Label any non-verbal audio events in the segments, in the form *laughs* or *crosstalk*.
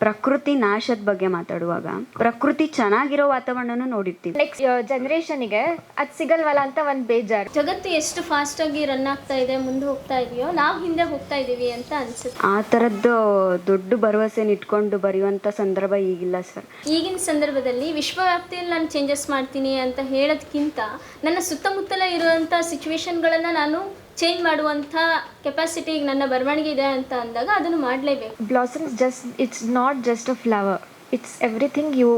ಪ್ರಕೃತಿ ನಾಶದ ಬಗ್ಗೆ ಮಾತಾಡುವಾಗ ಪ್ರಕೃತಿ ಚೆನ್ನಾಗಿರೋ ವಾತಾವರಣನೂ ನೋಡಿರ್ತೀವಿ. ನೆಕ್ಸ್ಟ್ಗೆ ಅದು ಸಿಗಲ್ವಲ್ಲ ಅಂತ ಒಂದು ಬೇಜಾರು. ಜಗತ್ತು ಎಷ್ಟು ಫಾಸ್ಟ್ ಆಗಿ ರನ್ ಆಗ್ತಾ ಇದೆ ಮುಂದೆ ಹೋಗ್ತಾ ಇದೆಯೋ ನಾವು ಹಿಂದೆ ಹೋಗ್ತಾ ಇದೀವಿ ಅಂತ ಅನ್ಸುತ್ತೆ. ಆ ಥರದ್ದು ದೊಡ್ಡ ಭರವಸೆನ ಇಟ್ಕೊಂಡು ಬರೆಯುವಂಥ ಸಂದರ್ಭ ಈಗಿಲ್ಲ ಸರ್ ಈಗಿನ ಸಂದರ್ಭದಲ್ಲಿ ವಿಶ್ವವ್ಯಾಪ್ತಿಯಲ್ಲಿ ನಾನು ಚೇಂಜಸ್ ಮಾಡ್ತೀನಿ ಅಂತ ಹೇಳೋದಕ್ಕಿಂತ ನನ್ನ ಸುತ್ತಮುತ್ತಲೇ ಇರುವಂಥ ಸಿಚುವೇಶನ್ಗಳನ್ನು ನಾನು ಚೇಂಜ್ ಮಾಡುವಂಥ ಕೆಪಾಸಿಟಿ ನನ್ನ ಬರವಣಿಗೆ ಇದೆ ಅಂತ ಅಂದಾಗ ಅದನ್ನು ಮಾಡಲೇಬೇಕು. Blossoms just it's not just a flower it's everything you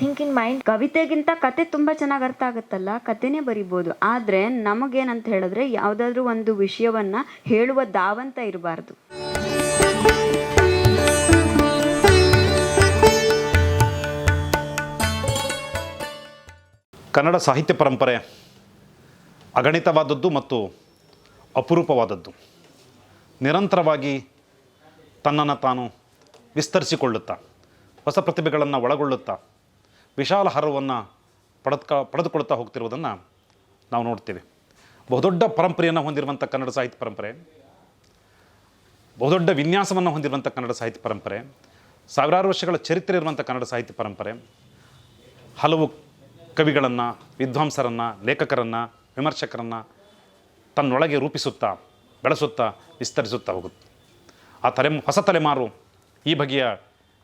think in mind ಕವಿತೆಗಿಂತ ಕತೆ ತುಂಬ ಚೆನ್ನಾಗಿ ಅರ್ಥ ಆಗುತ್ತಲ್ಲ? ಕತೆನೇ ಬರಿಬೋದು. ಆದರೆ ನಮಗೇನಂತ ಹೇಳಿದ್ರೆ ಯಾವುದಾದ್ರೂ ಒಂದು ವಿಷಯವನ್ನ ಹೇಳುವ ದಾವಂತ ಇರಬಾರ್ದು. ಕನ್ನಡ ಸಾಹಿತ್ಯ ಪರಂಪರೆ ಅಗಣಿತವಾದದ್ದು ಮತ್ತು ಅಪರೂಪವಾದದ್ದು. ನಿರಂತರವಾಗಿ ತನ್ನನ್ನು ತಾನು ವಿಸ್ತರಿಸಿಕೊಳ್ಳುತ್ತಾ, ಹೊಸ ಪ್ರತಿಭೆಗಳನ್ನು ಒಳಗೊಳ್ಳುತ್ತಾ, ವಿಶಾಲ ಹರವನ್ನು ಪಡೆದ್ಕ, ಪಡೆದುಕೊಳ್ತಾ ಹೋಗ್ತಿರುವುದನ್ನು ನಾವು ನೋಡ್ತೇವೆ. ಬಹುದೊಡ್ಡ ಪರಂಪರೆಯನ್ನು ಹೊಂದಿರುವಂಥ ಕನ್ನಡ ಸಾಹಿತ್ಯ ಪರಂಪರೆ, ಬಹುದೊಡ್ಡ ವಿನ್ಯಾಸವನ್ನು ಹೊಂದಿರುವಂಥ ಕನ್ನಡ ಸಾಹಿತ್ಯ ಪರಂಪರೆ, ಸಾವಿರಾರು ವರ್ಷಗಳ ಚರಿತ್ರೆ ಇರುವಂಥ ಕನ್ನಡ ಸಾಹಿತ್ಯ ಪರಂಪರೆ, ಹಲವು ಕವಿಗಳನ್ನು, ವಿದ್ವಾಂಸರನ್ನು, ಲೇಖಕರನ್ನು, ವಿಮರ್ಶಕರನ್ನು ತನ್ನೊಳಗೆ ರೂಪಿಸುತ್ತಾ, ಬೆಳೆಸುತ್ತಾ, ವಿಸ್ತರಿಸುತ್ತಾ ಹೋಗುತ್ತೆ. ಆ ತಲೆ, ಹೊಸ ತಲೆಮಾರು ಈ ಬಗೆಯ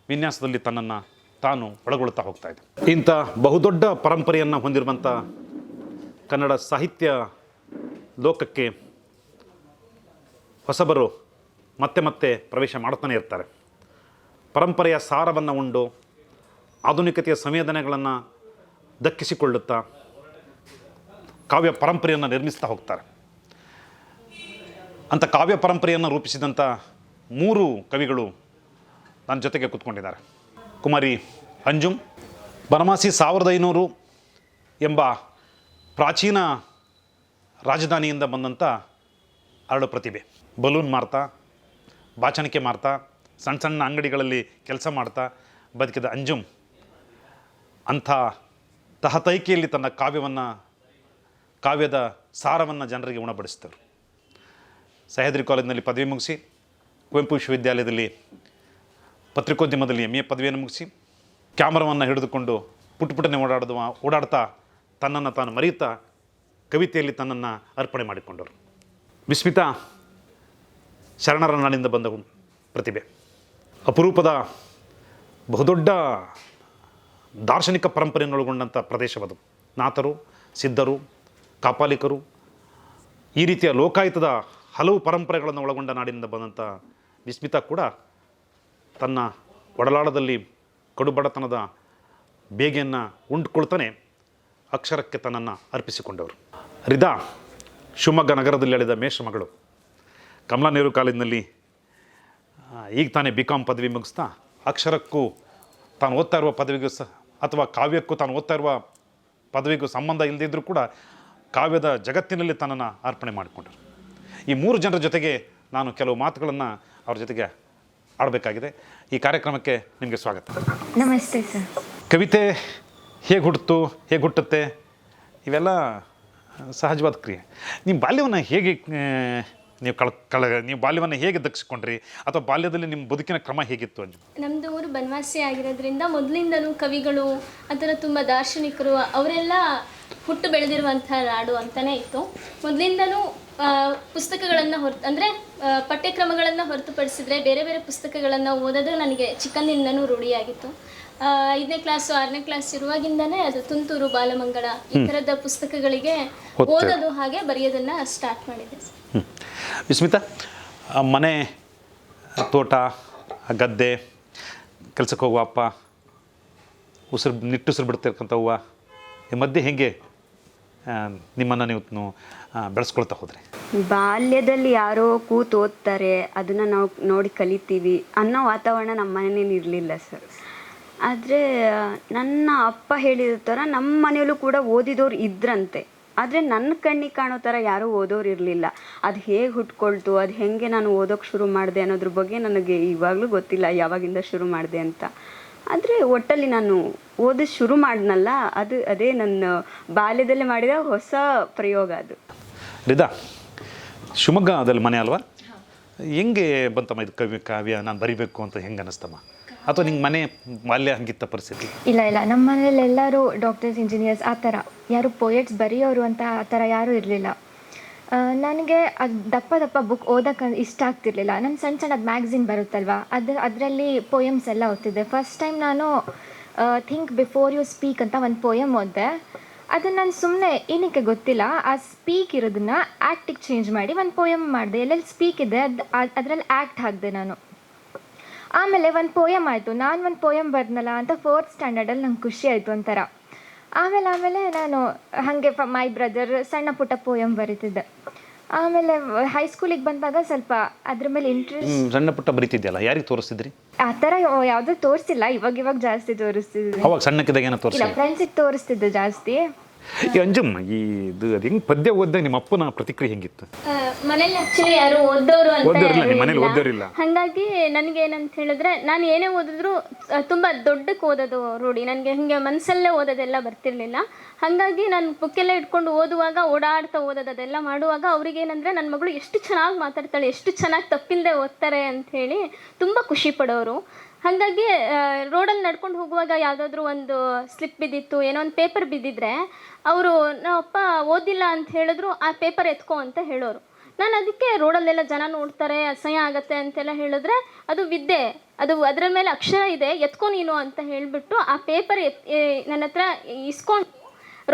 ವಿನ್ಯಾಸದಲ್ಲಿ ತನ್ನನ್ನು ತಾನು ಒಳಗೊಳ್ಳುತ್ತಾ ಹೋಗ್ತಾ ಇದೆ. ಇಂಥ ಬಹುದೊಡ್ಡ ಪರಂಪರೆಯನ್ನು ಹೊಂದಿರುವಂಥ ಕನ್ನಡ ಸಾಹಿತ್ಯ ಲೋಕಕ್ಕೆ ಹೊಸಬರು ಮತ್ತೆ ಮತ್ತೆ ಪ್ರವೇಶ ಮಾಡುತ್ತಾನೆ ಇರ್ತಾರೆ. ಪರಂಪರೆಯ ಸಾರವನ್ನು ಉಂಡು ಆಧುನಿಕತೆಯ ಸಂವೇದನೆಗಳನ್ನು ದಕ್ಕಿಸಿಕೊಳ್ಳುತ್ತಾ ಕಾವ್ಯ ಪರಂಪರೆಯನ್ನು ನಿರ್ಮಿಸ್ತಾ ಹೋಗ್ತಾರೆ. ಅಂಥ ಕಾವ್ಯ ಪರಂಪರೆಯನ್ನು ರೂಪಿಸಿದಂಥ ಮೂರು ಕವಿಗಳು ನನ್ನ ಜೊತೆಗೆ ಕೂತ್ಕೊಂಡಿದ್ದಾರೆ. ಕುಮಾರಿ ಅಂಜುಮ್ ಬನವಾಸಿ ಸಾವಿರದ ಐನೂರು ಎಂಬ ಪ್ರಾಚೀನ ರಾಜಧಾನಿಯಿಂದ ಬಂದಂಥ ಅರಳು ಪ್ರತಿಭೆ. ಬಲೂನ್ ಮಾರ್ತಾ, ಬಾಚಣಿಕೆ ಮಾರ್ತಾ, ಸಣ್ಣ ಸಣ್ಣ ಅಂಗಡಿಗಳಲ್ಲಿ ಕೆಲಸ ಮಾಡ್ತಾ ಬದುಕಿದ ಅಂಜುಮ್ ಅಂಥ ತಹತೈಕೆಯಲ್ಲಿ ತನ್ನ ಕಾವ್ಯವನ್ನು, ಕಾವ್ಯದ ಸಾರವನ್ನು ಜನರಿಗೆ ಉಣಬಡಿಸಿದವರು ಸಹ್ಯಾದ್ರಿ ಕಾಲೇಜಿನಲ್ಲಿ ಪದವಿ ಮುಗಿಸಿ ಕುವೆಂಪು ವಿಶ್ವವಿದ್ಯಾಲಯದಲ್ಲಿ ಪತ್ರಿಕೋದ್ಯಮದಲ್ಲಿ ಎಂ ಎ ಪದವಿಯನ್ನು ಮುಗಿಸಿ ಕ್ಯಾಮರಾವನ್ನು ಹಿಡಿದುಕೊಂಡು ಪುಟ್ಟ ಪುಟ್ಟನೆ ಓಡಾಡಿದ ಓಡಾಡ್ತಾ ತನ್ನನ್ನು ತಾನು ಮರೆಯುತ್ತಾ ಕವಿತೆಯಲ್ಲಿ ತನ್ನನ್ನು ಅರ್ಪಣೆ ಮಾಡಿಕೊಂಡರು. ವಿಸ್ಮಿತಾ, ಶರಣರ ನಾಡಿನಿಂದ ಬಂದ ಪ್ರತಿಭೆ. ಅಪರೂಪದ, ಬಹುದೊಡ್ಡ ದಾರ್ಶನಿಕ ಪರಂಪರೆಯನ್ನು ಒಳಗೊಂಡಂಥ ಪ್ರದೇಶವದು. ನಾಥರು, ಸಿದ್ಧರು, ಕಾಪಾಲಿಕರು, ಈ ರೀತಿಯ ಲೋಕಾಯುತದ ಹಲವು ಪರಂಪರೆಗಳನ್ನು ಒಳಗೊಂಡ ನಾಡಿನಿಂದ ಬಂದಂಥ ವಿಸ್ಮಿತಾ ಕೂಡ ತನ್ನ ಒಡಲಾಳದಲ್ಲಿ ಕಡುಬಡತನದ ಬೇಗೆಯನ್ನು ಉಂಡುಕೊಳ್ತಾನೆ ಅಕ್ಷರಕ್ಕೆ ತನ್ನನ್ನು ಅರ್ಪಿಸಿಕೊಂಡವರು. ರಿದಾ, ಶಿವಮೊಗ್ಗ ನಗರದಲ್ಲಿ ಅಳಿದ ಮೇಷಮಗಳು ಕಮಲಾ ನೆಹರು ಕಾಲೇಜಿನಲ್ಲಿ ಈಗ ತಾನೇ ಬಿ ಕಾಮ್ ಪದವಿ ಮುಗಿಸ್ತಾ ಅಕ್ಷರಕ್ಕೂ ತಾನು ಓದ್ತಾ ಇರುವ ಪದವಿಗೂ ಸಹ, ಅಥವಾ ಕಾವ್ಯಕ್ಕೂ ತಾನು ಓದ್ತಾ ಇರುವ ಪದವಿಗೂ ಸಂಬಂಧ ಇಲ್ಲದಿದ್ದರೂ ಕೂಡ ಕಾವ್ಯದ ಜಗತ್ತಿನಲ್ಲಿ ತನ್ನನ್ನು ಅರ್ಪಣೆ ಮಾಡಿಕೊಂಡರು. ಈ ಮೂರು ಜನರ ಜೊತೆಗೆ ನಾನು ಕೆಲವು ಮಾತುಗಳನ್ನು ಅವ್ರ ಜೊತೆಗೆ ಆಡಬೇಕಾಗಿದೆ. ಈ ಕಾರ್ಯಕ್ರಮಕ್ಕೆ ನಿಮಗೆ ಸ್ವಾಗತ. ನಮಸ್ತೆ ಸರ್. ಕವಿತೆ ಹೇಗೆ ಹುಟ್ಟಿತು ಹೇಗೆ ಹುಟ್ಟುತ್ತೆ ಇವೆಲ್ಲ ಸಹಜವಾದ ಕ್ರಿಯೆ. ನಿಮ್ಮ ಬಾಲ್ಯವನ್ನು ಹೇಗೆ ನೀವು ಕಳ ಕಳ ನೀವು ಬಾಲ್ಯವನ್ನು ಹೇಗೆ ದಕ್ಷಿಸ್ಕೊಂಡ್ರಿ ಅಥವಾ ಬಾಲ್ಯದಲ್ಲಿ ನಿಮ್ಮ ಬದುಕಿನ ಕ್ರಮ ಹೇಗಿತ್ತು ಅಂಜು? ನಮ್ಮದು ಊರು ಬನವಾಸಿ ಆಗಿರೋದ್ರಿಂದ ಮೊದಲಿಂದಲೂ ಕವಿಗಳು ಆ ಥರ ತುಂಬ ದಾರ್ಶನಿಕರು ಅವರೆಲ್ಲ ಹುಟ್ಟು ಬೆಳೆದಿರುವಂಥ ನಾಡು ಅಂತಾನೆ ಇತ್ತು. ಮೊದಲಿಂದನೂ ಪುಸ್ತಕಗಳನ್ನು ಹೊರತು ಅಂದರೆ ಪಠ್ಯಕ್ರಮಗಳನ್ನು ಹೊರತುಪಡಿಸಿದ್ರೆ ಬೇರೆ ಬೇರೆ ಪುಸ್ತಕಗಳನ್ನು ಓದೋದು ನನಗೆ ಚಿಕ್ಕಂದಿಂದನೂ ರೂಢಿಯಾಗಿತ್ತು. ಐದನೇ ಕ್ಲಾಸು ಆರನೇ ಕ್ಲಾಸ್ ಇರುವಾಗಿಂದನೇ ಅದು ತುಂತೂರು ಬಾಲಮಂಗಳ ಈ ಥರದ ಪುಸ್ತಕಗಳಿಗೆ ಓದೋದು ಹಾಗೆ ಬರೆಯೋದನ್ನ ಸ್ಟಾರ್ಟ್ ಮಾಡಿದೆ. ವಿಸ್ಮಿತಾ ಮನೆ ತೋಟ ಗದ್ದೆ ಕೆಲಸಕ್ಕೆ ಹೋಗುವ ಅಪ್ಪ ಉಸಿರು ನಿಟ್ಟುಸಿರು ಬಿಡ್ತಿರ್ತಕ್ಕಂಥ ಹೂವು ಈ ಮಧ್ಯೆ ಹೇಗೆ ನಿಮ್ಮನ್ನು ನೀವು ಬೆಳೆಸ್ಕೊಳ್ತಾ ಹೋದ್ರಿ. ಬಾಲ್ಯದಲ್ಲಿ ಯಾರೋ ಕೂತು ಓದ್ತಾರೆ ಅದನ್ನು ನಾವು ನೋಡಿ ಕಲಿತೀವಿ ಅನ್ನೋ ವಾತಾವರಣ ನಮ್ಮ ಮನೇಲಿ ಇರಲಿಲ್ಲ ಸರ್. ಆದರೆ, ನನ್ನ ಅಪ್ಪ ಹೇಳಿದ ಥರ ನಮ್ಮ ಮನೆಯಲ್ಲೂ ಕೂಡ ಓದಿದವ್ರು ಇದ್ರಂತೆ. ಆದರೆ ನನ್ನ ಕಣ್ಣಿಗೆ ಕಾಣೋ ಥರ ಯಾರೂ ಓದೋರು ಇರಲಿಲ್ಲ. ಅದು ಹೇಗೆ ಹುಟ್ಕೊಳ್ತು, ಅದು ಹೇಗೆ ನಾನು ಓದೋಕ್ಕೆ ಶುರು ಮಾಡಿದೆ ಅನ್ನೋದ್ರ ಬಗ್ಗೆ ನನಗೆ ಇವಾಗಲೂ ಗೊತ್ತಿಲ್ಲ, ಯಾವಾಗಿಂದ ಶುರು ಮಾಡಿದೆ ಅಂತ. ಆದರೆ ಒಟ್ಟಲ್ಲಿ ನಾನು ಓದೋದು ಶುರು ಮಾಡಿದ್ನಲ್ಲ ಅದು ಅದೇ ನನ್ನ ಬಾಲ್ಯದಲ್ಲಿ ಮಾಡಿದ ಹೊಸ ಪ್ರಯೋಗ ಅದು. ರಿದಾ ಶಿವಮೊಗ್ಗದಲ್ಲಿ ಮನೆ ಅಲ್ವಾ? ಹೆಂಗೆ ಬಂತಮ್ಮ ಇದು ಕವಿ ಕಾವ್ಯ ನಾನು ಬರಿಬೇಕು ಅಂತ ಹೆಂಗೆ ಅನ್ನಿಸ್ತಮ್ಮ ಅಥವಾ ನಿಂಗೆ ಮನೆ ಬಾಲ್ಯ ಹಂಗಿತ್ತ ಪರಿಸ್ಥಿತಿ? ಇಲ್ಲ ಇಲ್ಲ ನಮ್ಮ ಮನೇಲಿ ಎಲ್ಲರೂ ಡಾಕ್ಟರ್ಸ್ ಇಂಜಿನಿಯರ್ಸ್ ಆ ಥರ. ಯಾರು ಪೋಯೆಟ್ಸ್ ಬರೆಯೋರು ಅಂತ ಆ ಥರ ಯಾರೂ ಇರಲಿಲ್ಲ. ನನಗೆ ಅದು ದಪ್ಪ ದಪ್ಪ ಬುಕ್ ಓದೋಕೆ ಇಷ್ಟ ಆಗ್ತಿರ್ಲಿಲ್ಲ. ನನ್ನ ಸಣ್ಣ ಸಣ್ಣದು ಮ್ಯಾಗ್ಝಿನ್ ಬರುತ್ತಲ್ವ? ಅದು, ಅದರಲ್ಲಿ ಪೋಯಮ್ಸ್ ಎಲ್ಲ ಓದ್ತಿದ್ದೆ. ಫಸ್ಟ್ ಟೈಮ್ ನಾನು ಥಿಂಕ್ ಬಿಫೋರ್ ಯು ಸ್ಪೀಕ್ ಅಂತ ಒಂದು ಪೋಯಮ್ ಓದಿದೆ. ಅದನ್ನು ನಾನು ಸುಮ್ಮನೆ ಏನಕ್ಕೆ ಗೊತ್ತಿಲ್ಲ. ಆ ಸ್ಪೀಕ್ ಇರೋದನ್ನ ಆ್ಯಕ್ಟಿಗೆ ಚೇಂಜ್ ಮಾಡಿ ಒಂದು ಪೋಯಮ್ ಮಾಡಿದೆ. ಎಲ್ಲೆಲ್ಲಿ ಸ್ಪೀಕ್ ಇದೆ ಅದು ಅದರಲ್ಲಿ ಆ್ಯಕ್ಟ್ ಹಾಕಿದೆ ನಾನು. ಆಮೇಲೆ ಒಂದು ಪೋಯಮ್ ಆಯಿತು. ನಾನು ಒಂದು ಪೋಯಮ್ ಬರ್ದ್ನಲ್ಲ ಅಂತ ಫೋರ್ತ್ ಸ್ಟ್ಯಾಂಡರ್ಡಲ್ಲಿ ನಂಗೆ ಖುಷಿ ಆಯಿತು ಒಂಥರ. ಆಮೇಲೆ ಆಮೇಲೆ ನಾನು ಹಾಗೆ ಮೈ ಬ್ರದರ್ ಸಣ್ಣ ಪುಟ್ಟ ಪೋಯಮ್ ಬರೀತಿದ್ದೆ. ಆಮೇಲೆ ಹೈಸ್ಕೂಲಿಗೆ ಬಂದಾಗ ಸ್ವಲ್ಪ ಅದ್ರ ಮೇಲೆ ಇಂಟ್ರೆಸ್ಟ್ ಹ್ಮ್, ಸಣ್ಣ ಪುಟ್ಟ ಬರೀತಿದ್ಯಲ್ಲ ಯಾರಿಗೆ ತೋರಿಸ್ತಿದ್ರಿ ಆ ಥರ ಯಾವುದೂ ತೋರಿಸಿಲ್ಲ ಇವಾಗ ಇವಾಗ ಜಾಸ್ತಿ ತೋರಿಸ್ತಿದ್ದೆ ಅವಾಗ ಸಣ್ಣಕ್ಕಿದ್ದಾಗ ಏನೋ ಇಲ್ಲ ತೋರಿಸಿ ಫ್ರೆಂಡ್ಸಿಗೆ ತೋರಿಸ್ತಿದ್ದೆ ಜಾಸ್ತಿ. ಈ ಅಂಜಮ್ಮ ಈ ಇದು ಹೆಂಗೆ ಪದ್ಯ ಓದ್ದಾಗ ನಿಮ್ಮ ಅಪ್ಪನ ಪ್ರತಿಕ್ರಿಯೆ ಹೆಂಗಿತ್ತು ಮನೇಲಿ ಆಕ್ಚುಲಿ ಯಾರು ಓದೋರು ಅಂತ ಓದೋರಿಲ್ಲ, ನಿಮ್ಮ ಮನೇಲಿ. ಓದೋರಿಲ್ಲ. ಹಾಗಾಗಿ ನನಗೆ ಏನಂತ ಹೇಳಿದ್ರೆ ನಾನು ಏನೇ ಓದಿದ್ರು ತುಂಬಾ ದೊಡ್ಡಕ್ಕೆ ಓದೋದು ರೂಢಿ ನನ್ಗೆ ಹಿಂಗೆ ಮನಸ್ಸಲ್ಲೇ ಓದೋದೆಲ್ಲ ಬರ್ತಿರ್ಲಿಲ್ಲ ಹಾಗಾಗಿ ನಾನು ಬುಕ್ಕೆಲ್ಲ ಇಟ್ಕೊಂಡು ಓದುವಾಗ ಓಡಾಡ್ತಾ ಓದೋದು ಅದೆಲ್ಲ ಮಾಡುವಾಗ ಅವ್ರಿಗೆ ಏನಂದ್ರೆ ನನ್ನ ಮಗಳು ಎಷ್ಟು ಚೆನ್ನಾಗಿ ಮಾತಾಡ್ತಾಳೆ ಎಷ್ಟು ಚೆನ್ನಾಗಿ ತಪ್ಪಿಲ್ಲದೆ ಓದ್ತಾರೆ ಅಂತ ಹೇಳಿ ತುಂಬಾ ಖುಷಿ ಪಡೋರು ಹಾಗಾಗಿ ರೋಡಲ್ಲಿ ನಡ್ಕೊಂಡು ಹೋಗುವಾಗ ಯಾವುದಾದ್ರೂ ಒಂದು ಸ್ಲಿಪ್ ಬಿದ್ದಿತ್ತು, ಏನೋ ಒಂದು ಪೇಪರ್ ಬಿದ್ದಿದ್ರೆ, ಅವರು ನಮ್ಮಪ್ಪ ಓದಿಲ್ಲ ಅಂತ ಹೇಳಿದ್ರು, ಆ ಪೇಪರ್ ಎತ್ಕೋ ಅಂತ ಹೇಳೋರು. ನಾನು ಅದಕ್ಕೆ ರೋಡಲ್ಲೆಲ್ಲ ಜನ ನೋಡ್ತಾರೆ, ಅಸಹ್ಯ ಆಗತ್ತೆ ಅಂತೆಲ್ಲ ಹೇಳಿದ್ರೆ, ಅದು ವಿದ್ಯೆ. ಅದು ಅದರ ಮೇಲೆ ಅಕ್ಷರ ಇದೆ, ಎತ್ಕೊ ನೀನು ಅಂತ ಹೇಳಿಬಿಟ್ಟು ಆ ಪೇಪರ್ ಎತ್ ನನ್ನ ಹತ್ರ ಇಸ್ಕೊಂಡು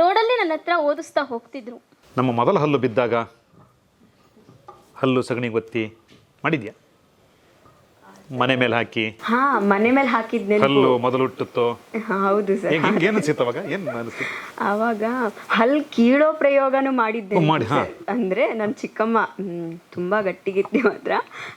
ರೋಡಲ್ಲಿ ನನ್ನ ಹತ್ರ ಓದಿಸ್ತಾ ಹೋಗ್ತಿದ್ರು. ನಮ್ಮ ಮೊದಲ ಹಲ್ಲು ಬಿದ್ದಾಗ, ಹಲ್ಲು ಸಗಣಿ ಗೊತ್ತಿ ಮಾಡಿದ್ಯಾ? ಮನೆ ಮೇಲೆ ಹಾಕಿ. ಹಾ ಮನೆ ಮೇಲೆ ಹಾಕಿದ್ನೆ ಹಲ್ಲು ಮೊದಲು ಹುಟ್ಟುತ್ತೋ ಹೌದು ಸರ್. ಹೆಂಗೆ ಹೆಂಗೆ ಏನು ಅನ್ಸಿತ್ತು ಅವಾಗ? ಏನು ಅನಿಸ್ತು ಆವಾಗ ಹಲ್ ಕೀಳೋ ಪ್ರಯೋಗನೂ ಮಾಡಿದ್ದೆ. ಓ, ಮಾಡಿ, ಹಾ. ಅಂದ್ರೆ ನನ್ನ ಚಿಕ್ಕಮ್ಮ ಹ್ಮ್, ತುಂಬಾ ಗಟ್ಟಿಗಿದ್ದೆ ಮಾತ್ರ.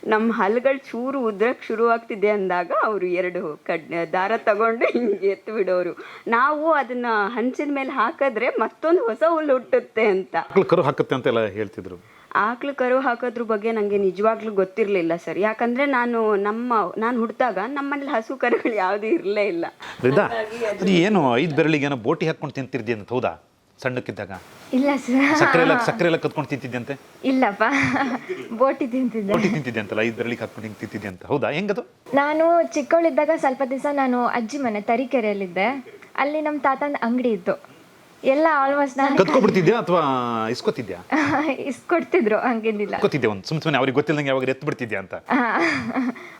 ನಮ್ಮ ಹಲ್ಗಳು ಚೂರು ಉದ್ರಕ್ ಶುರು ಆಗ್ತಿದೆ ಅಂದಾಗ ಅವರು ಎರಡು ಕಡ್ ದಾರ ತಗೊಂಡು ಹಿಂಗೆ ಎತ್ತು ಬಿಡೋರು. ನಾವು ಅದನ್ನ ಹಂಚಿನ ಮೇಲೆ ಹಾಕಿದ್ರೆ ಮತ್ತೊಂದು ಹೊಸ ಹುಲ್ಲು ಹುಟ್ಟುತ್ತೆ ಅಂತ. ಮಕ್ಕಳು ಕರು ಹಾಕುತ್ತೆ ಅಂತೆಲ್ಲ ಹೇಳ್ತಿದ್ರು. ಆಕಳು ಕರು ಹಾಕೋದ್ರ ಬಗ್ಗೆ ನನಗೆ ನಿಜವಾಗ್ಲೂ ಗೊತ್ತಿರಲಿಲ್ಲ ಸರ್. ಯಾಕಂದ್ರೆ ನಾನು ನಮ್ಮ ನಾನು ಹುಟ್ಟಿದಾಗ ನಮ್ಮನೇಲಿ ಹಸು ಕರುಗಳು ಯಾವುದೂ ಇರಲೇ ಇಲ್ಲ. ಹೌದಾ ಅದು ಏನು ಐದು ಬೆರಳಿಗೆ ಏನೋ ಬೋಟಿ ಹಾಕೊಂಡು ತಿಂತಿರ್ದಿ ಅಂತ ಹೌದಾ? ಸಣ್ಣಕ್ಕಿದ್ದಾಗ? ಇಲ್ಲ ಸರ್. ಸಕ್ಕರೆ ಎಲ್ಲ ಸಕ್ಕರೆ ಎಲ್ಲ ಕತ್ಕೊಂಡು ತಿಂತಿದ್ದಂತೆ ಇಲ್ಲಪ್ಪ. ಬೋಟಿ ತಿಂತಿದ್ದೆ. ಬೋಟಿ ತಿಂತಿದ್ದೆ ಅಂತಲ್ಲ ಐದು ಬೆರಳಿಗೆ ಹಾಕೊಂಡು ಹಿಂಗೆ ತಿಂತಿದ್ದೆ ಅಂತ ಹೌದಾ? ಹೆಂಗದು? ನಾನು ಚಿಕ್ಕವಳಿದ್ದಾಗ ಸ್ವಲ್ಪ ದಿವಸ ನಾನು ಅಜ್ಜಿ ಮನೆ ತರೀಕೆರೆಯಲ್ಲಿದ್ದೆ. ಅಲ್ಲಿ ನಮ್ಮ ತಾತನ ಅಂಗಡಿ ಇತ್ತು. ಎಲ್ಲ ಆಲ್ಮೋಸ್ಟ್ ನಾನು ಕತ್ಕೊಬಿಡ್ತಿದ್ಯಾ ಅಥವಾ ಇಸ್ಕೊತಿದ್ಯಾ? *laughs* ಇಸ್ಕೊಡ್ತಿದ್ರು ಹಂಗೇನಿಲ್ಲ. ಇಸ್ಕೊತಿದ್ದೆ ಒಂದು? ಸುಮ್ ಸುಮ್ಮನೆ ಅವ್ರಿಗೆ ಗೊತ್ತಿಲ್ಲದಂಗೆ ಯಾವಾಗ ಎತ್ತು ಬಿಡ್ತಿದ್ಯಾ ಅಂತ?